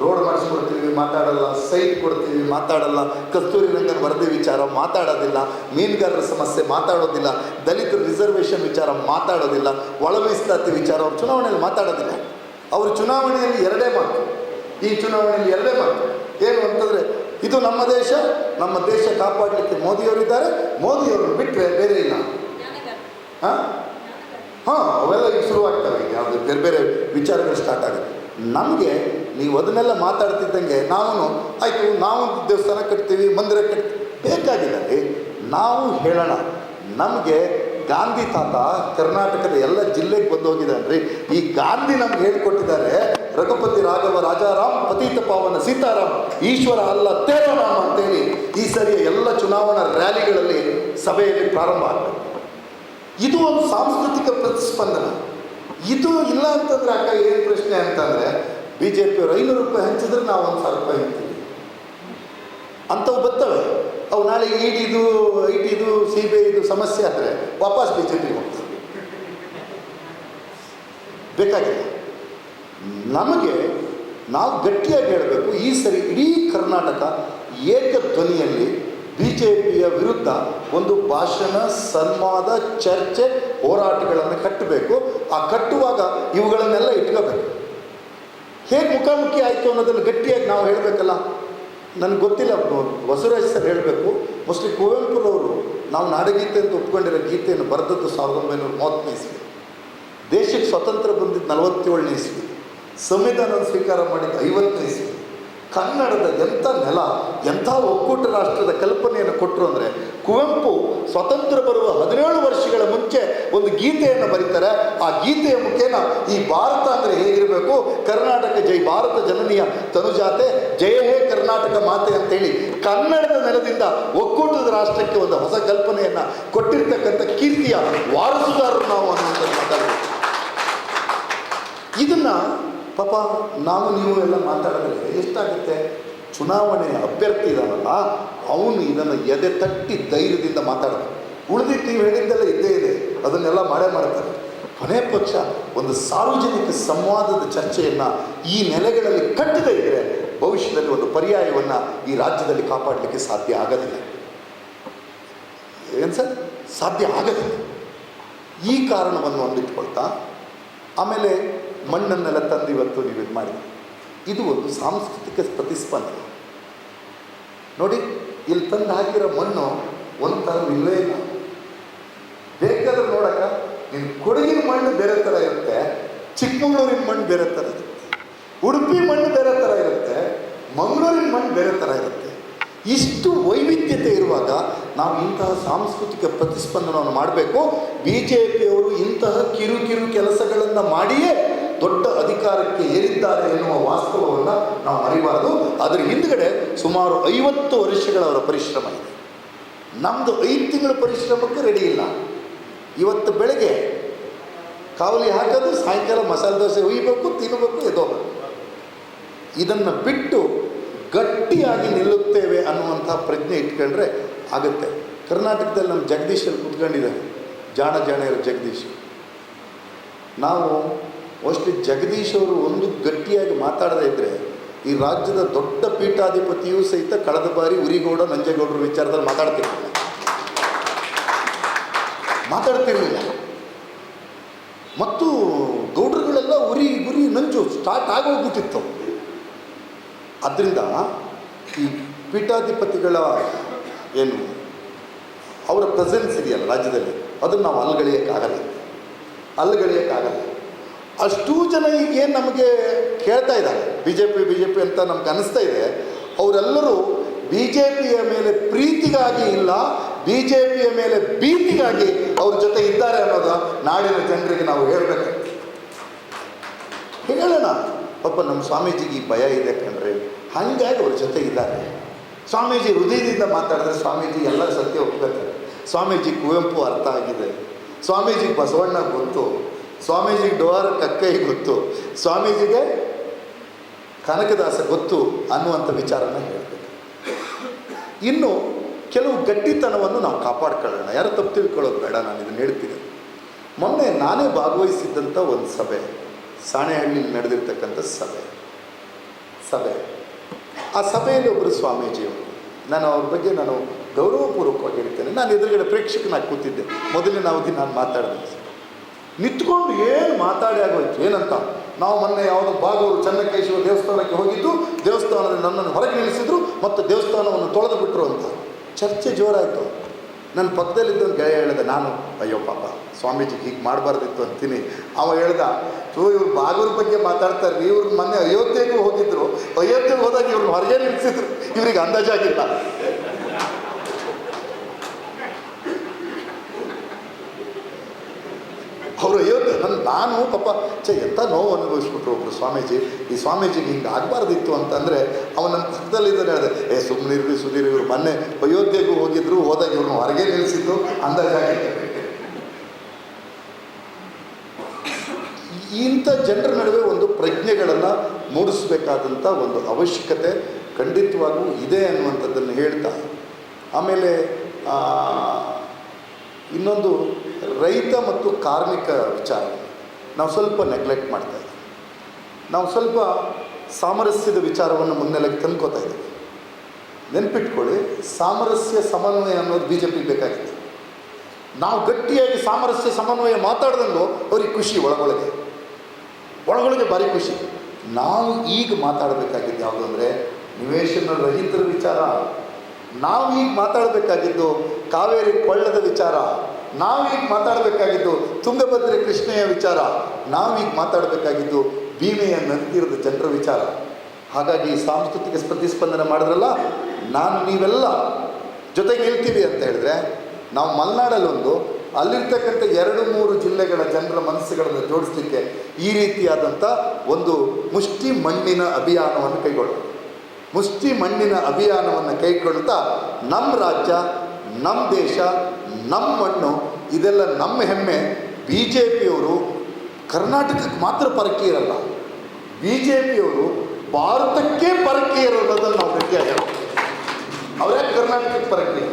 ರೋಡ್ ಮಾಡಿಸ್ಕೊಡ್ತೀವಿ, ಮಾತಾಡಲ್ಲ ಸೈಟ್ ಕೊಡ್ತೀವಿ, ಮಾತಾಡಲ್ಲ, ಕಸ್ತೂರಿ ರಂಗನ ವರದಿ ವಿಚಾರ ಮಾತಾಡೋದಿಲ್ಲ, ಮೀನುಗಾರರ ಸಮಸ್ಯೆ ಮಾತಾಡೋದಿಲ್ಲ, ದಲಿತರ ರಿಸರ್ವೇಷನ್ ವಿಚಾರ ಮಾತಾಡೋದಿಲ್ಲ ಒಳ ಮೀಸಲಾತಿ ವಿಚಾರ ಅವ್ರು ಚುನಾವಣೆಯಲ್ಲಿ ಮಾತಾಡೋದಿಲ್ಲ. ಅವರು ಚುನಾವಣೆಯಲ್ಲಿ ಎರಡೇ ಮಾತು. ಈ ಚುನಾವಣೆಯಲ್ಲಿ ಎರಡೇ ಮಾತು. ಏನು ಅಂತಂದರೆ, ಇದು ನಮ್ಮ ದೇಶ ನಮ್ಮ ದೇಶ ಕಾಪಾಡಲಿಕ್ಕೆ ಮೋದಿಯವರಿದ್ದಾರೆ, ಮೋದಿಯವ್ರನ್ನ ಬಿಟ್ಟರೆ ಬೇರೆ ಇಲ್ಲ. ಹಾಂ? ಹಾಂ, ಅವೆಲ್ಲ ಈಗ ಶುರುವಾಗ್ತವೆ. ಯಾವುದು, ಬೇರೆ ಬೇರೆ ವಿಚಾರಗಳು ಸ್ಟಾರ್ಟ್ ಆಗುತ್ತೆ. ನಮಗೆ ನೀವು ಅದನ್ನೆಲ್ಲ ಮಾತಾಡ್ತಿದ್ದಂಗೆ ನಾವು ಆಯಿತು, ನಾವು ದೇವಸ್ಥಾನ ಕಟ್ತೀವಿ, ಮಂದಿರ ಕಟ್ತೀವಿ ರೀ ನಾವು ಹೇಳೋಣ, ನಮಗೆ ಗಾಂಧಿ ತಾತ ಕರ್ನಾಟಕದ ಎಲ್ಲ ಜಿಲ್ಲೆಗೆ ಬಂದು ಹೋಗಿದ್ದಾನ್ರಿ. ಈ ಗಾಂಧಿ ನಮ್ಗೆ ಹೇಳ್ಕೊಟ್ಟಿದ್ದಾರೆ, ರಘುಪತಿ ರಾಘವ ರಾಜಾರಾಮ್, ಪತೀತ ಪಾವನ ಸೀತಾರಾಮ್, ಈಶ್ವರ ಅಲ್ಲ ತೇರಾರಾಮ್ ಅಂತೇಳಿ ಈ ಸರಿಯ ಎಲ್ಲ ಚುನಾವಣಾ ರ್ಯಾಲಿಗಳಲ್ಲಿ ಸಭೆಯಲ್ಲಿ ಪ್ರಾರಂಭ ಆಗ್ತದೆ ಇದು ಒಂದು ಸಾಂಸ್ಕೃತಿಕ ಪ್ರತಿಸ್ಪಂದನ. ಇದು ಇಲ್ಲ ಅಂತಂದ್ರೆ, ಅಕ್ಕ, ಏನು ಪ್ರಶ್ನೆ ಅಂತಂದರೆ ಬಿ ಜೆ ಪಿಯವರು ಐನೂರು ರೂಪಾಯಿ ಹಂಚಿದ್ರೆ ನಾವು ಒಂದು ಸಾವಿರ ರೂಪಾಯಿ ಹಂಚ್ತೀವಿ ಅಂಥವು ಬರ್ತವೆ ಅವು ನಾಳೆ ಇಡಿದು ಐ ಟಿದು ಸಿ ಬಿ ಐದು ಸಮಸ್ಯೆ ಆದರೆ ವಾಪಸ್ ಬಿ ಜೆ ಪಿಗೆ ಹೋಗ್ತದೆ. ಬೇಕಾಗಿದೆ. ನಮಗೆ ನಾವು ಗಟ್ಟಿಯಾಗಿ ಹೇಳಬೇಕು, ಈ ಸರಿ ಇಡೀ ಕರ್ನಾಟಕ ಏಕಧ್ವನಿಯಲ್ಲಿ ಬಿ ಜೆ ಪಿಯ ವಿರುದ್ಧ ಒಂದು ಭಾಷಣ ಸನ್ಮಾದ ಚರ್ಚೆ, ಹೋರಾಟಗಳನ್ನು ಕಟ್ಟಬೇಕು. ಆ ಕಟ್ಟುವಾಗ ಇವುಗಳನ್ನೆಲ್ಲ ಇಟ್ಕೋಬೇಕು. ಹೇಗೆ ಮುಖಾಮುಖಿ ಆಯಿತು ಅನ್ನೋದನ್ನು ಗಟ್ಟಿಯಾಗಿ ನಾವು ಹೇಳಬೇಕಲ್ಲ? ನನಗೆ ಗೊತ್ತಿಲ್ಲ ಬಸವರಾಜ್ ಸರ್ ಹೇಳಬೇಕು, ಮೋಸ್ಟ್ಲಿ ಕುವೆಂಪುರವರು ನಾವು ನಾಡಗೀತೆ ಅಂತ ಒಪ್ಕೊಂಡಿರೋ ಗೀತೆಯನ್ನು ಬರೆದದ್ದು ಸಾವಿರದ ಒಂಬೈನೂರ ಮೂವತ್ತನೇ ಇಸ್ವಿ. ದೇಶಕ್ಕೆ ಸ್ವತಂತ್ರ ಬಂದಿದ್ದು ನಲವತ್ತೇಳನೇ ಇಸ್ವಿ. ಸಂವಿಧಾನ ಸ್ವೀಕಾರ ಮಾಡಿದ್ದು ಐವತ್ತನೇ ಇಸ್ವಿ. ಕನ್ನಡದ ಎಂಥ ನೆಲ, ಎಂಥ ಒಕ್ಕೂಟ ರಾಷ್ಟ್ರದ ಕಲ್ಪನೆಯನ್ನು ಕೊಟ್ಟರು ಅಂದರೆ ಕುವೆಂಪು ಸ್ವತಂತ್ರ ಬರುವ ಹದಿನೇಳು ವರ್ಷಗಳ ಮುಂಚೆ ಒಂದು ಗೀತೆಯನ್ನು ಬರೀತಾರೆ. ಆ ಗೀತೆಯ ಮುಖೇನ ಈ ಭಾರತ ಅಂದರೆ ಹೇಗಿರಬೇಕು? ಕರ್ನಾಟಕ ಜೈ ಭಾರತ ಜನನಿಯ ತನುಜಾತೆ, ಜಯ ಹೇ ಕರ್ನಾಟಕ ಮಾತೆ ಅಂತೇಳಿ ಕನ್ನಡದ ನೆಲದಿಂದ ಒಕ್ಕೂಟದ ರಾಷ್ಟ್ರಕ್ಕೆ ಒಂದು ಹೊಸ ಕಲ್ಪನೆಯನ್ನು ಕೊಟ್ಟಿರ್ತಕ್ಕಂಥ ಕೀರ್ತಿಯ ವಾರಸುದಾರರು ನಾವು ಅನ್ನುವಂಥದ್ದು ಇದನ್ನ ಪಾಪ ನಾವು ನೀವು ಎಲ್ಲ ಮಾತಾಡಿದ್ರೆ ಎಷ್ಟಾಗುತ್ತೆ? ಚುನಾವಣೆಯ ಅಭ್ಯರ್ಥಿ ಇದಾನಲ್ಲ, ಅವನು ಇದನ್ನು ಎದೆ ತಟ್ಟಿ ಧೈರ್ಯದಿಂದ ಮಾತಾಡ್ತಾನೆ. ಉಳಿದಿಟ್ಟು ನೀವು ಹೇಳಿದ್ದೆಲ್ಲ ಇದ್ದೇ ಇದೆ, ಅದನ್ನೆಲ್ಲ ಮಾಡೇ ಮಾಡ್ತಾರೆ. ಕೊನೆ ಪಕ್ಷ ಒಂದು ಸಾರ್ವಜನಿಕ ಸಂವಾದದ ಚರ್ಚೆಯನ್ನು ಈ ನೆಲೆಗಳಲ್ಲಿ ಕಟ್ಟದೇ ಇದ್ದರೆ ಭವಿಷ್ಯದಲ್ಲಿ ಒಂದು ಪರ್ಯಾಯವನ್ನು ಈ ರಾಜ್ಯದಲ್ಲಿ ಕಾಪಾಡಲಿಕ್ಕೆ ಸಾಧ್ಯ ಆಗೋದಿಲ್ಲ. ಏನು ಸರ್? ಸಾಧ್ಯ ಆಗೋದಿಲ್ಲ. ಈ ಕಾರಣವನ್ನು ಒಂದಿಟ್ಕೊಳ್ತಾ ಆಮೇಲೆ ಮಣ್ಣನ್ನೆಲ್ಲ ತಂದು ಇವತ್ತು ನೀವು ಇದು ಮಾಡಿ ಇದು ಒಂದು ಸಾಂಸ್ಕೃತಿಕ ಪ್ರತಿಸ್ಪಂದನೆ. ನೋಡಿ, ಇಲ್ಲಿ ತಂದು ಹಾಕಿರೋ ಮಣ್ಣು ಒಂಥರ ಇಲ್ಲವೇ ಇಲ್ಲ. ಬೇಕಾದ್ರೆ ನೋಡಕ್ಕ ನಿಮ್ಮ ಕೊಡಗಿನ ಮಣ್ಣು ಬೇರೆ ಥರ ಇರುತ್ತೆ, ಚಿಕ್ಕಮಗಳೂರಿನ ಮಣ್ಣು ಬೇರೆ ಥರ ಇರುತ್ತೆ, ಉಡುಪಿ ಮಣ್ಣು ಬೇರೆ ಥರ ಇರುತ್ತೆ, ಮಂಗಳೂರಿನ ಮಣ್ಣು ಬೇರೆ ಥರ ಇರುತ್ತೆ. ಇಷ್ಟು ವೈವಿಧ್ಯತೆ ಇರುವಾಗ ನಾವು ಇಂತಹ ಸಾಂಸ್ಕೃತಿಕ ಪ್ರತಿಸ್ಪಂದನವನ್ನು ಮಾಡಬೇಕು. ಬಿ ಜೆ ಪಿಯವರು ಇಂತಹ ಕಿರು ಕಿರು ಕೆಲಸಗಳನ್ನು ಮಾಡಿಯೇ ದೊಡ್ಡ ಅಧಿಕಾರಕ್ಕೆ ಏರಿದ್ದಾರೆ ಎನ್ನುವ ವಾಸ್ತವವನ್ನು ನಾವು ಮರಿಬಾರದು. ಅದರ ಹಿಂದ್ಗಡೆ ಸುಮಾರು ಐವತ್ತು ವರ್ಷಗಳ ಅವರ ಪರಿಶ್ರಮ ಇದೆ. ನಮ್ಮದು ಐದು ತಿಂಗಳ ಪರಿಶ್ರಮಕ್ಕೆ ರೆಡಿ ಇಲ್ಲ. ಇವತ್ತು ಬೆಳಗ್ಗೆ ಕಾವಲಿ ಹಾಕೋದು, ಸಾಯಂಕಾಲ ಮಸಾಲೆ ದೋಸೆ ಹುಯ್ಬೇಕು ತಿನ್ನಬೇಕು ಎದೋಬೇಕು ಇದನ್ನು ಬಿಟ್ಟು ಗಟ್ಟಿಯಾಗಿ ನಿಲ್ಲುತ್ತೇವೆ ಅನ್ನುವಂಥ ಪ್ರಜ್ಞೆ ಇಟ್ಕೊಂಡ್ರೆ ಆಗುತ್ತೆ. ಕರ್ನಾಟಕದಲ್ಲಿ ನಮ್ಮ ಜಗದೀಶ್ ಅಲ್ಲಿ ಕುತ್ಕೊಂಡಿದ್ದಾರೆ. ಜಾಣ ಜಾಣೆಯರು ಜಗದೀಶ್. ನಾವು ಮೋಸ್ಟ್ಲಿ ಜಗದೀಶ್ ಅವರು ಒಂದು ಗಟ್ಟಿಯಾಗಿ ಮಾತಾಡದೇ ಇದ್ದರೆ ಈ ರಾಜ್ಯದ ದೊಡ್ಡ ಪೀಠಾಧಿಪತಿಯೂ ಸಹಿತ ಕಳೆದ ಬಾರಿ ಉರಿಗೌಡ, ನಂಜೇಗೌಡರ ವಿಚಾರದಲ್ಲಿ ಮಾತಾಡ್ತಿರ್ಲಿಲ್ಲ. ಮಾತಾಡ್ತಿರ್ಲಿಲ್ಲ. ಮತ್ತು ಗೌಡ್ರುಗಳೆಲ್ಲ ಉರಿ ಗುರಿ ನಂಜು ಸ್ಟಾರ್ಟ್ ಆಗೋಗ್ಬಿಟ್ಟಿತ್ತು. ಅದರಿಂದ ಈ ಪೀಠಾಧಿಪತಿಗಳ ಏನು, ಅವರ ಪ್ರೆಸೆನ್ಸ್ ಇದೆಯಲ್ಲ ರಾಜ್ಯದಲ್ಲಿ, ಅದನ್ನು ನಾವು ಅಲ್ಗಳೆಯೋಕ್ಕಾಗಲ್ಲ. ಅಲ್ಗಳೆಯೋಕ್ಕಾಗಲ್ಲ. ಅಷ್ಟೂ ಜನ ಈಗ ಏನು ನಮಗೆ ಕೇಳ್ತಾ ಇದ್ದಾರೆ B J P B J P ಅಂತ ನಮ್ಗೆ ಅನಿಸ್ತಾ ಇದೆ, ಅವರೆಲ್ಲರೂ ಬಿ ಜೆ ಪಿಯ ಮೇಲೆ ಪ್ರೀತಿಗಾಗಿ ಇಲ್ಲ ಬಿ ಜೆ ಪಿಯ ಮೇಲೆ ಭೀತಿಗಾಗಿ ಅವ್ರ ಜೊತೆ ಇದ್ದಾರೆ ಅನ್ನೋದು ನಾಡಿನ ಜನರಿಗೆ ನಾವು ಹೇಳಬೇಕು. ಹೇಳೋಣ. ಪಾಪ ನಮ್ಮ ಸ್ವಾಮೀಜಿಗೆ ಈ ಭಯ ಇದೆ ಕಣ್ರಿ. ಹಾಗಾಗಿ ಅವ್ರ ಜೊತೆ ಇದ್ದಾರೆ ಸ್ವಾಮೀಜಿ ಹೃದಯದಿಂದ ಮಾತಾಡಿದ್ರೆ ಸ್ವಾಮೀಜಿ ಎಲ್ಲ ಸತ್ಯ ಒಪ್ಕೋತಾರೆ. ಸ್ವಾಮೀಜಿ ಕುವೆಂಪು ಅರ್ಥ ಆಗಿದೆ. ಸ್ವಾಮೀಜಿಗೆ ಬಸವಣ್ಣ ಗೊತ್ತು. ಸ್ವಾಮೀಜಿಗೆ ಡೋರ್ ಕಕ್ಕೈ ಗೊತ್ತು. ಸ್ವಾಮೀಜಿಗೆ ಕನಕದಾಸ ಗೊತ್ತು ಅನ್ನುವಂಥ ವಿಚಾರನ ಹೇಳಬೇಕು. ಇನ್ನು ಕೆಲವು ಗಟ್ಟಿತನವನ್ನು ನಾವು ಕಾಪಾಡ್ಕೊಳ್ಳೋಣ. ಯಾರು ತಪ್ಪು ತಿಳ್ಕೊಳ್ಳೋದು ಬೇಡ, ನಾನು ಇದನ್ನು ಹೇಳ್ತೀನಿ. ಮೊನ್ನೆ ನಾನೇ ಭಾಗವಹಿಸಿದ್ದಂಥ ಒಂದು ಸಭೆ, ಸಾಣೆಹಳ್ಳಿಲಿ ನಡೆದಿರ್ತಕ್ಕಂಥ ಸಭೆ. ಸಭೆ. ಆ ಸಭೆಯಲ್ಲಿ ಒಬ್ಬರು ಸ್ವಾಮೀಜಿಯವರು, ನಾನು ಅವ್ರ ಬಗ್ಗೆ ನಾನು ಗೌರವಪೂರ್ವಕವಾಗಿ ಹೇಳ್ತೇನೆ ನಾನು ಎದುರುಗಡೆ ಪ್ರೇಕ್ಷಕನಾಗಿ ಕೂತಿದ್ದೆ. ಮೊದಲಿನ ಅವಧಿ ನಾನು ಮಾತಾಡಿದೆ. ನಿಂತ್ಕೊಂಡು ಏನು ಮಾತಾಡಿ ಆಗೋಯ್ತು? ಏನಂತ? ನಾವು ಮೊನ್ನೆ ಯಾವುದೋ ಬಾಗೂರು ಚನ್ನಕೇಶ್ವರ ದೇವಸ್ಥಾನಕ್ಕೆ ಹೋಗಿದ್ದು, ದೇವಸ್ಥಾನದಲ್ಲಿ ನನ್ನನ್ನು ಹೊರಗೆ ನಿಲ್ಲಿಸಿದ್ರು ಮತ್ತು ದೇವಸ್ಥಾನವನ್ನು ತೊಳೆದು ಬಿಟ್ಟರು ಅಂತ. ಚರ್ಚೆ ಜೋರಾಯಿತು. ನನ್ನ ಪಕ್ಕದಲ್ಲಿದ್ದೊಂದು ಗೆಳೆಯ ಹೇಳಿದೆ, ನಾನು, ಅಯ್ಯೋ ಪಾಪ ಸ್ವಾಮೀಜಿ ಹೀಗೆ ಮಾಡಬಾರ್ದಿತ್ತು ಅಂತೀನಿ. ಅವ ಹೇಳ್ದ ಓ ಇವ್ರು ಬಾಗೂರು ಬಗ್ಗೆ ಮಾತಾಡ್ತಾರೆ. ಇವ್ರು ಮೊನ್ನೆ ಅಯೋಧ್ಯೆಗೂ ಹೋಗಿದ್ರು. ಅಯೋಧ್ಯೆಗೆ ಹೋದಾಗ ಇವ್ರನ್ನ ಹೊರಗೆ ನಿಲ್ಲಿಸಿದ್ರು ಇವ್ರಿಗೆ ಅಂದಾಜಾಗಿಲ್ಲ. ಅವರು ನನ್ನ ನಾನು ಪಾಪ ಚ ಎಂಥ ನೋವು ಅನುಭವಿಸ್ಬಿಟ್ರು ಒಬ್ಬರು ಸ್ವಾಮೀಜಿ. ಈ ಸ್ವಾಮೀಜಿಗೆ ಹಿಂಗೆ ಆಗಬಾರ್ದಿತ್ತು ಅಂತಂದರೆ ಅವನ ಪಕ್ಕದಲ್ಲಿದ್ದಾನೆ ಹೇಳಿದೆ, ಏ ಸುಮ್ಮನಿರ್ವಿ ಸುಧೀರ್ ಇವರು ಮೊನ್ನೆ ಅಯೋಧ್ಯೆಗೂ ಹೋಗಿದ್ರು, ಹೋದಾಗ ಇವ್ರನ್ನ ಹೊರಗೆ ನಿಲ್ಲಿಸಿದ್ದು ಅಂದಾಜಾಗಿದೆ ಇಂಥ ಜನರ ನಡುವೆ ಒಂದು ಪ್ರಜ್ಞೆಗಳನ್ನು ಮೂಡಿಸಬೇಕಾದಂಥ ಒಂದು ಅವಶ್ಯಕತೆ ಖಂಡಿತವಾಗೂ ಇದೆ ಅನ್ನುವಂಥದ್ದನ್ನು ಹೇಳ್ತಾ, ಆಮೇಲೆ ಇನ್ನೊಂದು ರೈತ ಮತ್ತು ಕಾರ್ಮಿಕ ವಿಚಾರ ನಾವು ಸ್ವಲ್ಪ ನೆಗ್ಲೆಕ್ಟ್ ಮಾಡ್ತಾ ಇದ್ದೀವಿ. ನಾವು ಸ್ವಲ್ಪ ಸಾಮರಸ್ಯದ ವಿಚಾರವನ್ನು ಮುನ್ನೆಲೆಗೆ ತಂದ್ಕೋತಾ ಇದ್ದೀವಿ. ನೆನ್ಪಿಟ್ಕೊಳ್ಳಿ, ಸಾಮರಸ್ಯ ಸಮನ್ವಯ ಅನ್ನೋದು ಬಿ ಜೆ ಪಿಗೆ ಬೇಕಾಗಿತ್ತು. ನಾವು ಗಟ್ಟಿಯಾಗಿ ಸಾಮರಸ್ಯ ಸಮನ್ವಯ ಮಾತಾಡ್ದಂಗು ಅವ್ರಿಗೆ ಖುಷಿ, ಒಳಗೊಳಗೆ. ಒಳಗೊಳಗೆ ಭಾರಿ ಖುಷಿ. ನಾವು ಈಗ ಮಾತಾಡಬೇಕಾಗಿದ್ದು ಯಾವುದು ಅಂದರೆ ನಿವೇಶನ ರಹಿತರ ವಿಚಾರ. ನಾವು ಈಗ ಮಾತಾಡಬೇಕಾಗಿದ್ದು ಕಾವೇರಿ ಕೊಳ್ಳದ ವಿಚಾರ. ನಾವೀಗ ಮಾತಾಡಬೇಕಾಗಿದ್ದು ತುಂಗಭದ್ರೆ ಕೃಷ್ಣೆಯ ವಿಚಾರ, ನಾವೀಗ ಮಾತಾಡಬೇಕಾಗಿದ್ದು ಭೀಮೆಯ ನಂತಿರದ ಜನರ ವಿಚಾರ. ಹಾಗಾಗಿ ಸಾಂಸ್ಕೃತಿಕ ಪ್ರತಿಸ್ಪಂದನೆ ಮಾಡಿದ್ರಲ್ಲ, ನಾನು ನೀವೆಲ್ಲ ಜೊತೆಗೆ ನಿಲ್ತೀವಿ ಅಂತ ಹೇಳಿದ್ರೆ, ನಾವು ಮಲೆನಾಡಲ್ಲೊಂದು ಅಲ್ಲಿರ್ತಕ್ಕಂಥ ಎರಡು ಮೂರು ಜಿಲ್ಲೆಗಳ ಜನರ ಮನಸ್ಸುಗಳನ್ನು ಜೋಡಿಸ್ಲಿಕ್ಕೆ ಈ ರೀತಿಯಾದಂಥ ಒಂದು ಮುಷ್ಟಿ ಮಣ್ಣಿನ ಅಭಿಯಾನವನ್ನು ಕೈಗೊಳ್ಳೋಣ ಮುಷ್ಟಿ ಮಣ್ಣಿನ ಅಭಿಯಾನವನ್ನು ಕೈಗೊಳ್ತಾ ನಮ್ಮ ರಾಜ್ಯ, ನಮ್ಮ ದೇಶ ನಮ್ಮ ಮಣ್ಣು ಇದೆಲ್ಲ ನಮ್ಮ ಹೆಮ್ಮೆ ಬಿ ಜೆ ಪಿಯವರು ಕರ್ನಾಟಕಕ್ಕೆ ಮಾತ್ರ ಪರಕಿ ಇರಲ್ಲ. ಬಿ ಜೆ ಪಿಯವರು ಭಾರತಕ್ಕೆ ಪರಕಿ ಇರೋದನ್ನು ನಾವು ಗಟ್ಟಿಯಾಗ ಅವರೇ ಕರ್ನಾಟಕಕ್ಕೆ ಪರಕಿ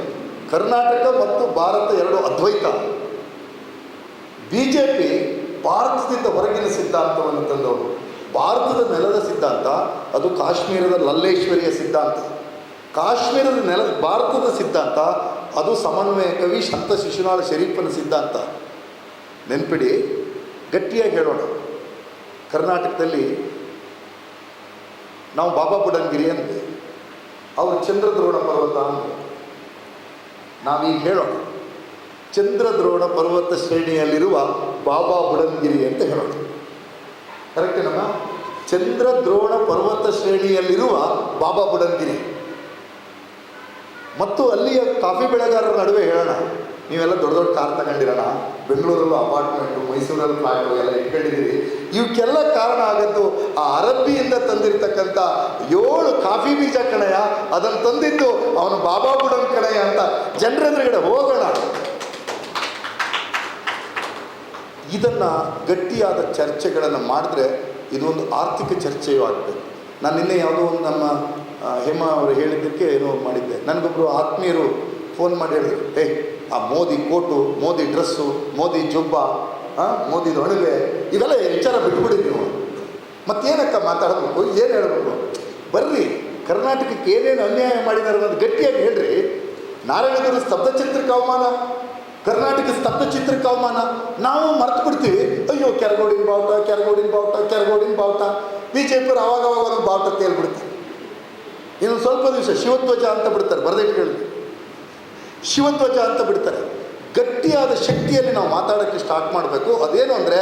ಕರ್ನಾಟಕ ಮತ್ತು ಭಾರತ ಎರಡು ಅದ್ವೈತ. ಬಿ ಜೆ ಪಿ ಭಾರತದಿಂದ ಹೊರಗಿನ ಸಿದ್ಧಾಂತವನ್ನು ತಂದವರು. ಭಾರತದ ನೆಲದ ಸಿದ್ಧಾಂತ, ಅದು ಕಾಶ್ಮೀರದ ಲಲ್ಲೇಶ್ವರಿಯ ಸಿದ್ಧಾಂತ. ಕಾಶ್ಮೀರದ ನೆಲ ಭಾರತದ ಸಿದ್ಧಾಂತ ಅದು ಸಮನ್ವಯ ಕವಿ ಸಂತ ಶಿಶುನಾಳ ಶರೀಫನ ಸಿದ್ಧಾಂತ. ನೆನ್ಪಿಡಿ, ಗಟ್ಟಿಯಾಗಿ ಹೇಳೋಣ. ಕರ್ನಾಟಕದಲ್ಲಿ ನಾವು ಬಾಬಾ ಬುಡನ್ಗಿರಿ ಅಂದೆ ಅವರು ಚಂದ್ರದ್ರೋಣ ಪರ್ವತ ಅಂದರು ನಾವೀಗ ಹೇಳೋಣ. ಚಂದ್ರದ್ರೋಣ ಪರ್ವತ ಶ್ರೇಣಿಯಲ್ಲಿರುವ ಬಾಬಾ ಬುಡನ್ಗಿರಿ ಅಂತ ಹೇಳೋಣ. ಕರೆಕ್ಟೇನಮ್ಮ ಚಂದ್ರದ್ರೋಣ ಪರ್ವತ ಶ್ರೇಣಿಯಲ್ಲಿರುವ ಬಾಬಾ ಬುಡನ್ಗಿರಿ. ಮತ್ತು ಅಲ್ಲಿಯ ಕಾಫಿ ಬೆಳೆಗಾರರ ನಡುವೆ ಹೇಳೋಣ. ನೀವೆಲ್ಲ ದೊಡ್ಡ ದೊಡ್ಡ ಕಾರ್ ತಗೊಂಡಿರೋಣ ಬೆಂಗಳೂರಲ್ಲೂ ಅಪಾರ್ಟ್ಮೆಂಟು ಮೈಸೂರಲ್ಲಿ ಫ್ಲಾಟು ಎಲ್ಲ ಇಟ್ಕೊಂಡಿದ್ದೀರಿ. ಇವಕ್ಕೆಲ್ಲ ಕಾರಣ ಆಗದ್ದು ಆ ಅರಬ್ಬಿಯಿಂದ ತಂದಿರತಕ್ಕಂಥ ಏಳು ಕಾಫಿ ಬೀಜ ಕಣಯ ಅದನ್ನು ತಂದಿದ್ದು ಅವನು ಬಾಬಾ ಬುಡನ್ ಕಣಯ ಅಂತ. ಜನರ ಎದುರುಗಡೆ ಹೋಗೋಣ. ಇದನ್ನು ಗಟ್ಟಿಯಾದ ಚರ್ಚೆಗಳನ್ನು ಮಾಡಿದ್ರೆ ಇದೊಂದು ಆರ್ಥಿಕ ಚರ್ಚೆಯೂ ಆಗ್ತದೆ ನಾನು ನಿನ್ನೆ ಯಾವುದೋ ಒಂದು ನಮ್ಮ ಹೇಮಾ ಅವರು ಹೇಳಿದ್ದಕ್ಕೆ ಏನೋ ಮಾಡಿದ್ದೆ. ನನಗೊಬ್ಬರು ಆತ್ಮೀಯರು ಫೋನ್ ಮಾಡಿ ಹೇಳಿದ್ರು. ಏ ಆ ಮೋದಿ ಕೋಟು, ಮೋದಿ ಡ್ರೆಸ್ಸು, ಮೋದಿ ಜುಬ್ಬ ಮೋದಿದು ಅಣುಗೆ, ಇವೆಲ್ಲ ವಿಚಾರ ಬಿಟ್ಬಿಡಿ ನೀವು? ಮತ್ತೇನಕ್ಕ ಮಾತಾಡಬೇಕು? ಏನು ಹೇಳಬೇಕು? ಬರ್ರಿ, ಕರ್ನಾಟಕಕ್ಕೆ ಏನೇನು ಅನ್ಯಾಯ ಮಾಡಿದ್ದಾರೆ ಅನ್ನೋದು ಗಟ್ಟಿಯಾಗಿ ಹೇಳ್ರಿ. ನಾರಾಯಣಗುರು ಸ್ತಬ್ಧ ಚಿತ್ರಕ್ಕೆ ಅವಮಾನ, ಕರ್ನಾಟಕ ಸ್ತಬ್ಧ ಚಿತ್ರಕ್ಕೆ ಅವಮಾನ. ನಾವು ಮರ್ತು ಬಿಡ್ತೀವಿ. ಅಯ್ಯೋ, ಕೆರಗೋಡಿನ ಬಾವುಟ ಕೆರಗೋಡಿನ ಬಾವುಟ ಕೆರಗೋಡಿನ ಬಾವುಟ. ಬಿ ಜೆ ಪಿಯವರು ಅವಾಗ ಒಂದು ಬಾವುಟ ತೇಲ್ಬಿಡ್ತಾರೆ. ಇನ್ನು ಸ್ವಲ್ಪ ದಿವಸ ಶಿವಧ್ವಜ ಅಂತ ಬಿಡ್ತಾರೆ ಬರೆದಿಟ್ಕೊಳ್ಳಿ ಶಿವಧ್ವಜ ಅಂತ ಬಿಡ್ತಾರೆ. ಗಟ್ಟಿಯಾದ ಶಕ್ತಿಯಲ್ಲಿ ನಾವು ಮಾತಾಡೋಕ್ಕೆ ಸ್ಟಾರ್ಟ್ ಮಾಡಬೇಕು. ಅದೇನು ಅಂದರೆ,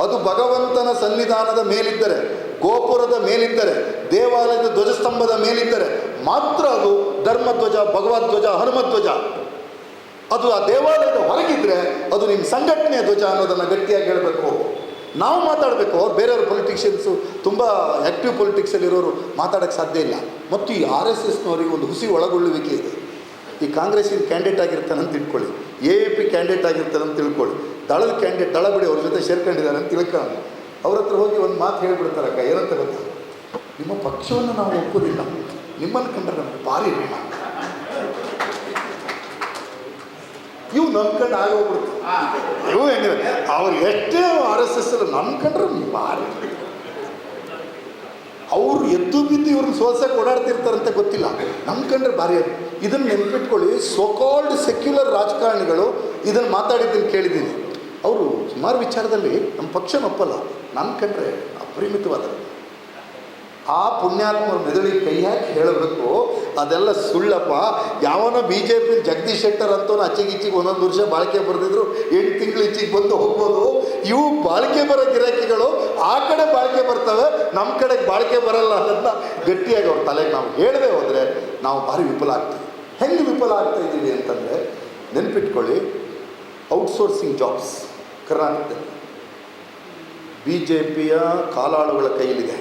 ಅದು ಭಗವಂತನ ಸನ್ನಿಧಾನದ ಮೇಲಿದ್ದರೆ, ಗೋಪುರದ ಮೇಲಿದ್ದರೆ, ದೇವಾಲಯದ ಧ್ವಜಸ್ತಂಭದ ಮೇಲಿದ್ದರೆ, ಮಾತ್ರ ಅದು ಧರ್ಮಧ್ವಜ ಭಗವದ್ವಜ ಹನುಮಧ್ವಜ. ಅದು ಆ ದೇವಾಲಯದ ಹೊರಗಿದ್ರೆ ಅದು ನಿಮ್ಮ ಸಂಘಟನೆಯ ಧ್ವಜ ಅನ್ನೋದನ್ನು ಗಟ್ಟಿಯಾಗಿ ಹೇಳಬೇಕು. ನಾವು ಮಾತಾಡಬೇಕು, ಅವ್ರು ಬೇರೆಯವ್ರ ಪೊಲಿಟಿಷಿಯನ್ಸು ತುಂಬ ಆ್ಯಕ್ಟಿವ್ ಪೊಲಿಟಿಕ್ಸಲ್ಲಿರೋರು ಮಾತಾಡೋಕ್ಕೆ ಸಾಧ್ಯ ಇಲ್ಲ. ಮತ್ತು ಈ ಆರ್ ಎಸ್ ಎಸ್ನವರಿಗೆ ಒಂದು ಹುಸಿ ಒಳಗೊಳ್ಳುವಿಕೆ ಇದೆ. ಈ ಕಾಂಗ್ರೆಸ್ಸಿನ ಕ್ಯಾಂಡಿಡೇಟ್ ಆಗಿರ್ತಾನೆ ಅಂತ ತಿಳ್ಕೊಳ್ಳಿ. ಎ ಎ ಪಿ ಕ್ಯಾಂಡಿಡೇಟ್ ಆಗಿರ್ತಾನೆ ಅಂತ ತಿಳ್ಕೊಳ್ಳಿ. ದಳದ ಕ್ಯಾಂಡಿಡೇಟ್ ದಳ ಬಿಡಿ ಅವ್ರ ಜೊತೆ ಸೇರ್ಕೊಂಡಿದ್ದಾರೆ ಅಂತ ತಿಳ್ಕೊಳ್ಳಿ ಅವ್ರ ಹತ್ರ ಹೋಗಿ ಒಂದು ಮಾತು ಹೇಳಿಬಿಡ್ತಾರಕ್ಕ ಏನಂತ ಗೊತ್ತಾ? ನಿಮ್ಮ ಪಕ್ಷವನ್ನು ನಾವು ಒಪ್ಪೋದಿಲ್ಲ. ನಿಮ್ಮನ್ನು ಕಂಡ್ರೆ ನಮಗೆ ಭಾರಿ ಇವು ನಂಬ್ಕೊಂಡು ಆಗೋಗ್ಬಿಡ್ತು. ಇವು ಹೆಂಗಿದೆ ಅವ್ರು ಎಷ್ಟೇ ಆರ್ ಎಸ್ ಎಸ್ ನಂಬ್ಕೊಂಡ್ರೆ ಭಾರಿ. ಅವ್ರು ಎದ್ದು ಬಿದ್ದು ಇವ್ರನ್ನ ಸೋಲ್ಸಕ್ಕೆ ಓಡಾಡ್ತಿರ್ತಾರಂತ ಗೊತ್ತಿಲ್ಲ. ನಮ್ಮ ಕಂಡ್ರೆ ಭಾರಿ ಇದನ್ನು ನೆನ್ಪಿಟ್ಕೊಳ್ಳಿ ಸೋಕಾಲ್ಡ್ ಸೆಕ್ಯುಲರ್ ರಾಜಕಾರಣಿಗಳು ಇದನ್ನು ಮಾತಾಡಿದ್ದನ್ನು ಕೇಳಿದ್ದೀನಿ. ಅವರು ಸುಮಾರು ವಿಚಾರದಲ್ಲಿ ನಮ್ಮ ಪಕ್ಷ ಒಪ್ಪಲ್ಲ ನನ್ನ ಕಂಡ್ರೆ ಅಪರಿಮಿತವಾದ ಆ ಪುಣ್ಯಾತ್ಮರ ಮೆದುಳಿಗೆ ಕೈ ಹಾಕಿ ಹೇಳಬೇಕು, ಅದೆಲ್ಲ ಸುಳ್ಳಪ್ಪ. ಯಾವನೋ B J P Jagadish Shettar ಅಂತವನು ಅಚ್ಚಿಗಿಚ್ಚಿಗೆ ಒಂದೊಂದು ವರ್ಷ ಬಾಳಿಕೆ ಬರೆದಿದ್ರು, ಎಂಟು ತಿಂಗಳು ಇಚ್ಚಿಗೆ ಬಂದು ಹೋಗ್ಬೋದು. ಇವು ಬಾಳಿಕೆ ಬರೋ ಗಿರಾಕಿಗಳು ಆ ಕಡೆ ಬಾಳಿಕೆ ಬರ್ತವೆ ನಮ್ಮ ಕಡೆಗೆ ಬಾಳಿಕೆ ಬರಲ್ಲ ಅಂತ ಗಟ್ಟಿಯಾಗಿ ಅವ್ರ ತಲೆಗೆ ನಾವು ಹೇಳದೆ ಹೋದರೆ ನಾವು ಭಾರಿ ವಿಫಲ ಆಗ್ತೀವಿ ಹೆಂಗೆ ವಿಫಲ ಆಗ್ತಾ ಇದ್ದೀವಿ ಅಂತಂದರೆ, ನೆನ್ಪಿಟ್ಕೊಳ್ಳಿ, ಔಟ್ಸೋರ್ಸಿಂಗ್ ಜಾಬ್ಸ್ ಕರ್ನಾಟಕದಲ್ಲಿ. ಬಿ ಜೆ ಪಿಯ ಕಾಲಾಳುಗಳ ಕೈಲಿದೆ.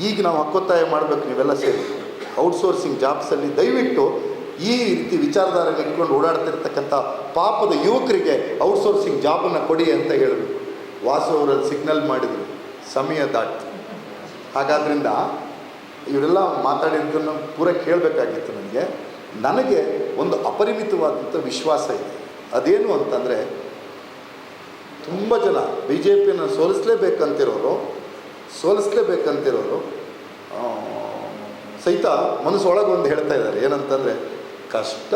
ಈಗ ನಾವು ಹಕ್ಕೊತ್ತಾಯ ಮಾಡಬೇಕು ನೀವೆಲ್ಲ ಸೇರಿ. ಔಟ್ಸೋರ್ಸಿಂಗ್ ಜಾಬ್ಸಲ್ಲಿ ದಯವಿಟ್ಟು ಈ ರೀತಿ ವಿಚಾರಧಾರೆಗೆ ಇಟ್ಕೊಂಡು ಓಡಾಡ್ತಿರ್ತಕ್ಕಂಥ ಪಾಪದ ಯುವಕರಿಗೆ ಔಟ್ಸೋರ್ಸಿಂಗ್ ಜಾಬನ್ನು ಕೊಡಿ ಅಂತ ಹೇಳಿದ್ರು. ವಾಸು ಅವರಲ್ಲಿ ಸಿಗ್ನಲ್ ಮಾಡಿದರು. ಸಮಯ ದಾಟ್. ಹಾಗಾದ್ರಿಂದ ಇವರೆಲ್ಲ ಮಾತಾಡಿದ್ದನ್ನು ಪೂರ ಕೇಳಬೇಕಾಗಿತ್ತು ನನಗೆ. ನನಗೆ ಒಂದು ಅಪರಿಮಿತವಾದಂಥ ವಿಶ್ವಾಸ ಇದೆ. ಅದೇನು ಅಂತಂದರೆ, ತುಂಬ ಜನ ಬಿ ಜೆ ಪಿಯನ್ನು ಸೋಲಿಸ್ಲೇಬೇಕಂತಿರೋರು ಸೋಲಿಸ್ಲೇಬೇಕಂತಿರೋರು ಸಹಿತ ಮನಸ್ಸೊಳಗೆ ಒಂದು ಹೇಳ್ತಾ ಇದ್ದಾರೆ. ಏನಂತಂದರೆ, ಕಷ್ಟ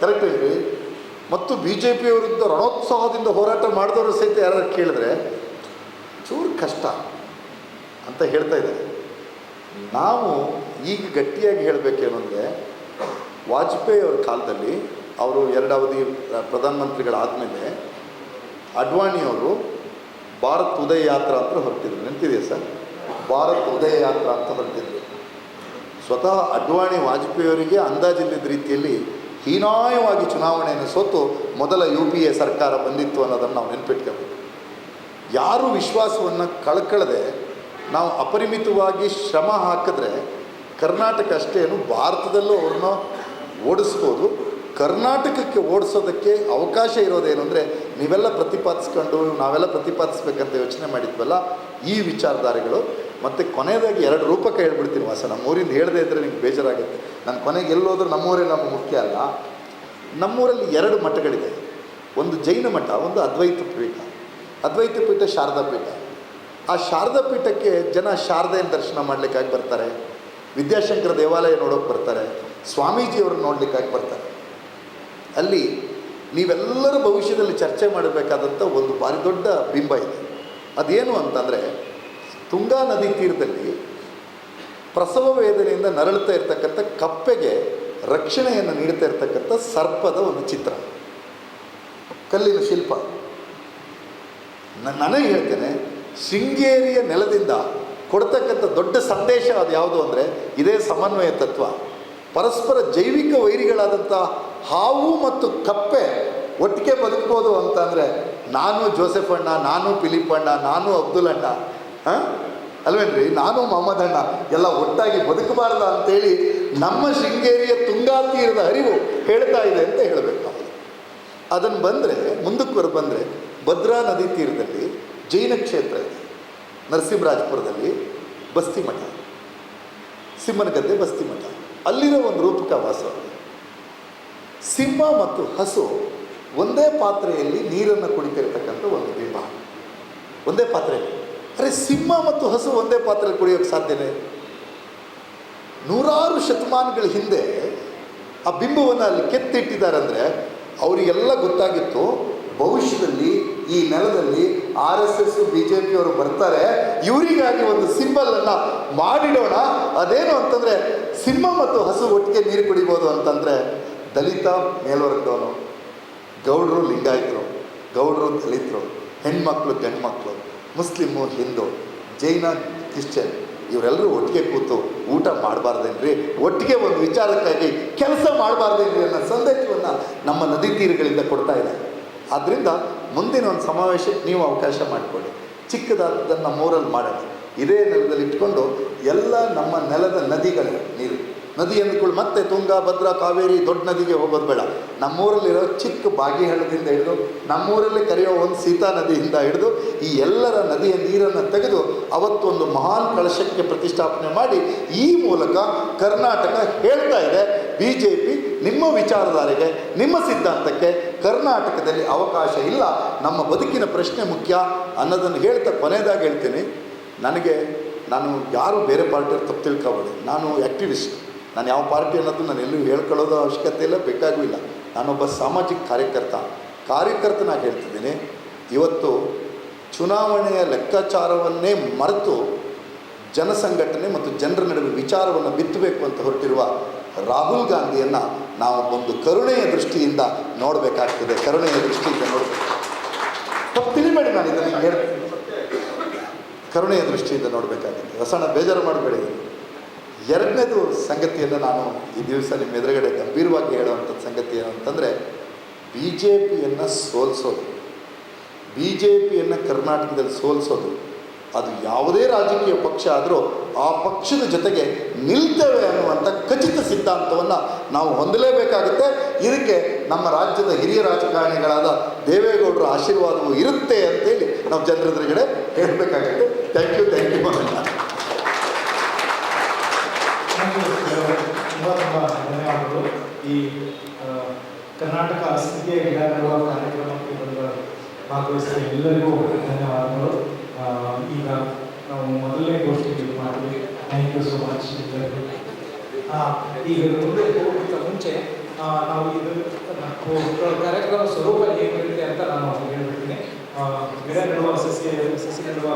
ಕರೆಕ್ಟ್ ಹೇಳಿ ಮತ್ತು ಬಿ ಜೆ ಪಿ ವಿರುದ್ಧ ರಣೋತ್ಸಾಹದಿಂದ ಹೋರಾಟ ಮಾಡಿದವರು ಸಹಿತ ಯಾರು ಕೇಳಿದ್ರೆ, ಚೂರು ಕಷ್ಟ ಅಂತ ಹೇಳ್ತಾ ಇದ್ದಾರೆ. ನಾವು ಈಗ ಗಟ್ಟಿಯಾಗಿ ಹೇಳಬೇಕೇನು ಅಂದರೆ, ವಾಜಪೇಯಿ ಅವರ ಕಾಲದಲ್ಲಿ ಅವರು ಎರಡು ಅವಧಿ ಪ್ರಧಾನಮಂತ್ರಿಗಳಾದಮೇಲೆ ಅಡ್ವಾಣಿಯವರು ಭಾರತ್ ಉದಯ ಯಾತ್ರ ಅಂತ ಹೊರಟಿದ್ರು. ನೆನಪಿದೆಯಾ ಸರ್? ಭಾರತ್ ಉದಯ ಯಾತ್ರ ಅಂತ ಹೊರಟಿದ್ರು. ಸ್ವತಃ ಅಡ್ವಾಣಿ ವಾಜಪೇಯಿಯವರಿಗೆ ಅಂದಾಜಿಲ್ಲದ ರೀತಿಯಲ್ಲಿ ಹೀನಾಯವಾಗಿ ಚುನಾವಣೆಯನ್ನು ಸೋತು ಮೊದಲ ಯು ಪಿ ಎ ಸರ್ಕಾರ ಬಂದಿತ್ತು ಅನ್ನೋದನ್ನು ನಾವು ನೆನ್ಪಿಟ್ಕೋಬೇಕು ಯಾರು ವಿಶ್ವಾಸವನ್ನು ಕಳ್ಕೊಳ್ಳದೆ ನಾವು ಅಪರಿಮಿತವಾಗಿ ಶ್ರಮ ಹಾಕಿದ್ರೆ ಕರ್ನಾಟಕ ಅಷ್ಟೇನು ಭಾರತದಲ್ಲೂ ಅವ್ರನ್ನ ಓಡಿಸ್ಬೋದು. ಕರ್ನಾಟಕಕ್ಕೆ ಓಡಿಸೋದಕ್ಕೆ ಅವಕಾಶ ಇರೋದೇನು ಅಂದರೆ ನೀವೆಲ್ಲ ಪ್ರತಿಪಾದಿಸ್ಕೊಂಡು ನಾವೆಲ್ಲ ಪ್ರತಿಪಾದಿಸ್ಬೇಕಂತ ಯೋಚನೆ ಮಾಡಿದ್ವಲ್ಲ ಈ ವಿಚಾರಧಾರೆಗಳು. ಮತ್ತು ಕೊನೆಯದಾಗಿ ಎರಡು ರೂಪಕ ಹೇಳ್ಬಿಡ್ತೀನಿ ವಾಸ, ನಮ್ಮೂರಿಂದ ಹೇಳದೇ ಇದ್ದರೆ ನಿಮ್ಗೆ ಬೇಜಾರಾಗುತ್ತೆ. ನಾನು ಕೊನೆಗೆ ಎಲ್ಲೋದ್ರೂ ನಮ್ಮೂರೇ ನಮ್ಗೆ ಮುಖ್ಯ ಅಲ್ಲ? ನಮ್ಮೂರಲ್ಲಿ ಎರಡು ಮಠಗಳಿದೆ. ಒಂದು ಜೈನ ಮಠ, ಒಂದು ಅದ್ವೈತ ಪೀಠ. ಅದ್ವೈತ ಪೀಠ, ಶಾರದಾ ಪೀಠ. ಆ ಶಾರದಾ ಪೀಠಕ್ಕೆ ಜನ ಶಾರದೆಯನ್ನು ದರ್ಶನ ಮಾಡಲಿಕ್ಕಾಗಿ ಬರ್ತಾರೆ. ವಿದ್ಯಾಶಂಕರ ದೇವಾಲಯ ನೋಡೋಕೆ ಬರ್ತಾರೆ. ಸ್ವಾಮೀಜಿಯವ್ರನ್ನ ನೋಡಲಿಕ್ಕಾಗಿ ಬರ್ತಾರೆ. ಅಲ್ಲಿ ನೀವೆಲ್ಲರೂ ಭವಿಷ್ಯದಲ್ಲಿ ಚರ್ಚೆ ಮಾಡಬೇಕಾದಂಥ ಒಂದು ಭಾರಿ ದೊಡ್ಡ ಬಿಂಬ ಇದೆ. ಅದೇನು ಅಂತಂದರೆ, ತುಂಗಾ ನದಿ ತೀರದಲ್ಲಿ ಪ್ರಸವ ವೇದನೆಯಿಂದ ನರಳುತ್ತಾ ಇರ್ತಕ್ಕಂಥ ಕಪ್ಪೆಗೆ ರಕ್ಷಣೆಯನ್ನು ನೀಡ್ತಾ ಇರ್ತಕ್ಕಂಥ ಸರ್ಪದ ಒಂದು ಚಿತ್ರ. ಕಲ್ಲಿನ ಶಿಲ್ಪ. ನಾನೇ ನನಗೆ ಹೇಳ್ತೇನೆ, ಶೃಂಗೇರಿಯ ನೆಲದಿಂದ ಕೊಡ್ತಕ್ಕಂಥ ದೊಡ್ಡ ಸಂದೇಶ ಅದು ಯಾವುದು ಅಂದರೆ, ಇದೇ ಸಮನ್ವಯ ತತ್ವ. ಪರಸ್ಪರ ಜೈವಿಕ ವೈರಿಗಳಾದಂಥ ಹಾವು ಮತ್ತು ಕಪ್ಪೆ ಒಟ್ಟಿಗೆ ಬದುಕ್ಬೋದು ಅಂತಂದರೆ ನಾನು ಜೋಸೆಫ್ ಅಣ್ಣ, ನಾನು ಫಿಲಿಪ್ ಅಣ್ಣ, ನಾನು ಅಬ್ದುಲ್ ಅಣ್ಣ, ಹಾಂ? ಅಲ್ವೇನ್ರಿ? ನಾನು ಮೊಹಮ್ಮದ್ ಅಣ್ಣ. ಎಲ್ಲ ಒಟ್ಟಾಗಿ ಬದುಕಬಾರ್ದ ಅಂತೇಳಿ ನಮ್ಮ ಶೃಂಗೇರಿಯ ತುಂಗಾ ತೀರದ ಅರಿವು ಹೇಳ್ತಾ ಇದೆ ಅಂತ ಹೇಳಬೇಕು. ನಾವು ಅದನ್ನು ಬಂದರೆ, ಮುಂದಕ್ಕೆ ಬಂದರೆ ಭದ್ರಾ ನದಿ ತೀರದಲ್ಲಿ, ಜೈನ ಕ್ಷೇತ್ರ ಇದೆ. ನರಸಿಂಹರಾಜಪುರದಲ್ಲಿ ಬಸ್ತಿಮಠ ಬಸ್ತಿಮಠ ಬಸ್ತಿ ಮಠ. ಅಲ್ಲಿರೋ ಒಂದು ರೂಪಕ ವಾಸ. ಸಿಂಹ ಮತ್ತು ಹಸು ಒಂದೇ ಪಾತ್ರೆಯಲ್ಲಿ ನೀರನ್ನು ಕುಡಿತಿರ್ತಕ್ಕಂಥ ಒಂದು ಬಿಂಬ ಒಂದೇ ಪಾತ್ರೆಯಲ್ಲಿ ಅರೆ, ಸಿಂಹ ಮತ್ತು ಹಸು ಒಂದೇ ಪಾತ್ರೆಯಲ್ಲಿ ಕುಡಿಯೋಕೆ ಸಾಧ್ಯವೇ ನೂರಾರು ಶತಮಾನಗಳ ಹಿಂದೆ ಆ ಬಿಂಬವನ್ನು ಅಲ್ಲಿ ಕೆತ್ತಿಟ್ಟಿದ್ದಾರೆ ಅಂದರೆ ಅವರಿಗೆಲ್ಲ ಗೊತ್ತಾಗಿತ್ತು, ಭವಿಷ್ಯದಲ್ಲಿ ಈ ನೆಲದಲ್ಲಿ R S S, B J ಪಿಯವರು ಬರ್ತಾರೆ, ಇವರಿಗಾಗಿ ಒಂದು ಸಿಂಬಲನ್ನು ಮಾಡಿಡೋಣ. ಅದೇನು ಅಂತಂದರೆ, ಸಿಂಹ ಮತ್ತು ಹಸು ಒಟ್ಟಿಗೆ ನೀರು ಕುಡಿಬೋದು ಅಂತಂದರೆ ದಲಿತ ಮೇಲ್ವರ್ಗದವನು, ಗೌಡರು ಲಿಂಗಾಯತರು, ಗೌಡರು ದಲಿತರು, ಹೆಣ್ಮಕ್ಳು ಗಂಡ್ಮಕ್ಳು, ಮುಸ್ಲಿಮು ಹಿಂದೂ, ಜೈನ ಕ್ರಿಶ್ಚಿಯನ್, ಇವರೆಲ್ಲರೂ ಒಟ್ಟಿಗೆ ಕೂತು ಊಟ ಮಾಡಬಾರ್ದೇನ್ರಿ? ಒಟ್ಟಿಗೆ ಒಂದು ವಿಚಾರಕ್ಕಾಗಿ ಕೆಲಸ ಮಾಡಬಾರ್ದೇನ್ರಿ ಅನ್ನೋ ಸಂದೇಶವನ್ನು ನಮ್ಮ ನದಿ ತೀರಗಳಿಂದ ಕೊಡ್ತಾ ಇದೆ. ಆದ್ದರಿಂದ ಮುಂದಿನ ಒಂದು ಸಮಾವೇಶಕ್ಕೆ ನೀವು ಅವಕಾಶ ಮಾಡಿಕೊಳ್ಳಿ ಚಿಕ್ಕದಾದದ್ದನ್ನು ಮೂರಲ್ಲಿ ಮಾಡೋಣ. ಇದೇ ನೆಲದಲ್ಲಿ ಇಟ್ಕೊಂಡು ಎಲ್ಲ ನಮ್ಮ ನೆಲದ ನದಿಗಳ ನೀರು. ನದಿ ಅಂದ್ಕೊಳ್ಳಿ ಮತ್ತೆ ತುಂಗಾ, ಭದ್ರಾ, ಕಾವೇರಿ ದೊಡ್ಡ ನದಿಗೆ ಹೋಗೋದು ಬೇಡ. ನಮ್ಮೂರಲ್ಲಿರೋ ಚಿಕ್ಕ ಬಾಗಿಹಳ್ಳದಿಂದ ಹಿಡಿದು, ನಮ್ಮೂರಲ್ಲಿ ಕರೆಯೋ ಒಂದು ಸೀತಾ ನದಿಯಿಂದ ಹಿಡಿದು, ಈ ಎಲ್ಲರ ನದಿಯ ನೀರನ್ನು ತೆಗೆದು ಅವತ್ತೊಂದು ಮಹಾನ್ ಕಳಶಕ್ಕೆ ಪ್ರತಿಷ್ಠಾಪನೆ ಮಾಡಿ, ಈ ಮೂಲಕ ಕರ್ನಾಟಕ ಹೇಳ್ತಾ ಇದೆ ಬಿ ಜೆ ಪಿ ನಿಮ್ಮ ವಿಚಾರಧಾರೆಗೆ, ನಿಮ್ಮ ಸಿದ್ಧಾಂತಕ್ಕೆ ಕರ್ನಾಟಕದಲ್ಲಿ ಅವಕಾಶ ಇಲ್ಲ. ನಮ್ಮ ಬದುಕಿನ ಪ್ರಶ್ನೆ ಮುಖ್ಯ ಅನ್ನೋದನ್ನು ಹೇಳ್ತಾ ಕೊನೆಯದಾಗಿ ಹೇಳ್ತೀನಿ. ನನಗೆ ನಾನು ಯಾರು ಬೇರೆ ಪಾರ್ಟಿಯವ್ರು ತಪ್ಪು ತಿಳ್ಕೊಬೋದು ನಾನು ಆ್ಯಕ್ಟಿವಿಸ್ಟ್ ನಾನು ಯಾವ ಪಾರ್ಟಿ ಅನ್ನೋದು ನಾನು ಎಲ್ಲೂ ಹೇಳ್ಕೊಳ್ಳೋದು ಅವಶ್ಯಕತೆ ಇಲ್ಲ, ಬೇಕಾಗೂ ಇಲ್ಲ. ನಾನೊಬ್ಬ ಸಾಮಾಜಿಕ ಕಾರ್ಯಕರ್ತ. ಕಾರ್ಯಕರ್ತನಾಗಿ ಹೇಳ್ತಿದ್ದೀನಿ. ಇವತ್ತು ಚುನಾವಣೆಯ ಲೆಕ್ಕಾಚಾರವನ್ನೇ ಮರೆತು ಜನಸಂಘಟನೆ ಮತ್ತು ಜನರ ನಡುವೆ ವಿಚಾರವನ್ನು ಬಿತ್ತಬೇಕು ಅಂತ ಹೊರಟಿರುವ ರಾಹುಲ್ ಗಾಂಧಿಯನ್ನು ನಾವು ಒಂದು ಕರುಣೆಯ ದೃಷ್ಟಿಯಿಂದ ನೋಡಬೇಕಾಗ್ತದೆ. ಕರುಣೆಯ ದೃಷ್ಟಿಯಿಂದ ನೋಡಬೇಕು. ತಪ್ಪು ತಿಳಿಬೇಡಿ ನಾನು ಇದನ್ನು ಹೇಳ್ತೀನಿ ಕರುಣೆಯ ದೃಷ್ಟಿಯಿಂದ ನೋಡಬೇಕಾಗುತ್ತೆ ಹೊಸಣ ಬೇಜಾರು ಮಾಡಬೇಡಿ. ಎರಡನೇದು ಸಂಗತಿಯನ್ನು ನಾನು ಈ ದಿವಸ ನಿಮ್ಮ ಎದುರುಗಡೆ ಗಂಭೀರವಾಗಿ ಹೇಳುವಂಥ ಸಂಗತಿ ಏನು ಅಂತಂದರೆ ಬಿ ಜೆ ಪಿಯನ್ನು ಸೋಲಿಸೋದು. ಬಿ ಜೆ ಪಿಯನ್ನು ಕರ್ನಾಟಕದಲ್ಲಿ ಸೋಲಿಸೋದು. ಅದು ಯಾವುದೇ ರಾಜಕೀಯ ಪಕ್ಷ ಆದರೂ ಆ ಪಕ್ಷದ ಜೊತೆಗೆ ನಿಲ್ತೇವೆ ಅನ್ನುವಂಥ ಖಚಿತ ಸಿದ್ಧಾಂತವನ್ನು ನಾವು ಹೊಂದಲೇಬೇಕಾಗುತ್ತೆ. ಇದಕ್ಕೆ ನಮ್ಮ ರಾಜ್ಯದ ಹಿರಿಯ ರಾಜಕಾರಣಿಗಳಾದ ದೇವೇಗೌಡರ ಆಶೀರ್ವಾದವು ಇರುತ್ತೆ ಅಂತೇಳಿ ನಾವು ಜನರ ಎದುರುಗಡೆ ಹೇಳಬೇಕಾಗುತ್ತೆ. ಥ್ಯಾಂಕ್ ಯು ಥ್ಯಾಂಕ್ ಯು ಈ ಕರ್ನಾಟಕ ಅಸಂಖ್ಯ ಗಿಡಗಳ ಕಾರ್ಯಕ್ರಮಕ್ಕೆ ಬಂದ ಭಾಗವಹಿಸಿದ ಎಲ್ಲರಿಗೂ ಧನ್ಯವಾದಗಳು. ಈಗ ನಾವು ಮೊದಲನೇ ಗೋಷ್ಠಿಗೆ ಮಾಡಿ ಥ್ಯಾಂಕ್ ಯು ಸೋ ಮಚ್ ಎಲ್ಲರಿಗೂ. ಈಗ ಮುಂದೆ ಹೋಗೋದಕ್ಕೆ ಮುಂಚೆ ನಾವು ಇದು ಕಾರ್ಯಕ್ರಮ ಸ್ವರೂಪ ಹೇಗಿರುತ್ತೆ ಅಂತ ನಾನು ಹೇಳ್ಬಿಡ್ತೀನಿ. ಗಿಡ ನೆಡುವ ಸಸ್ಯ ಸಸಿ ನೆಡುವ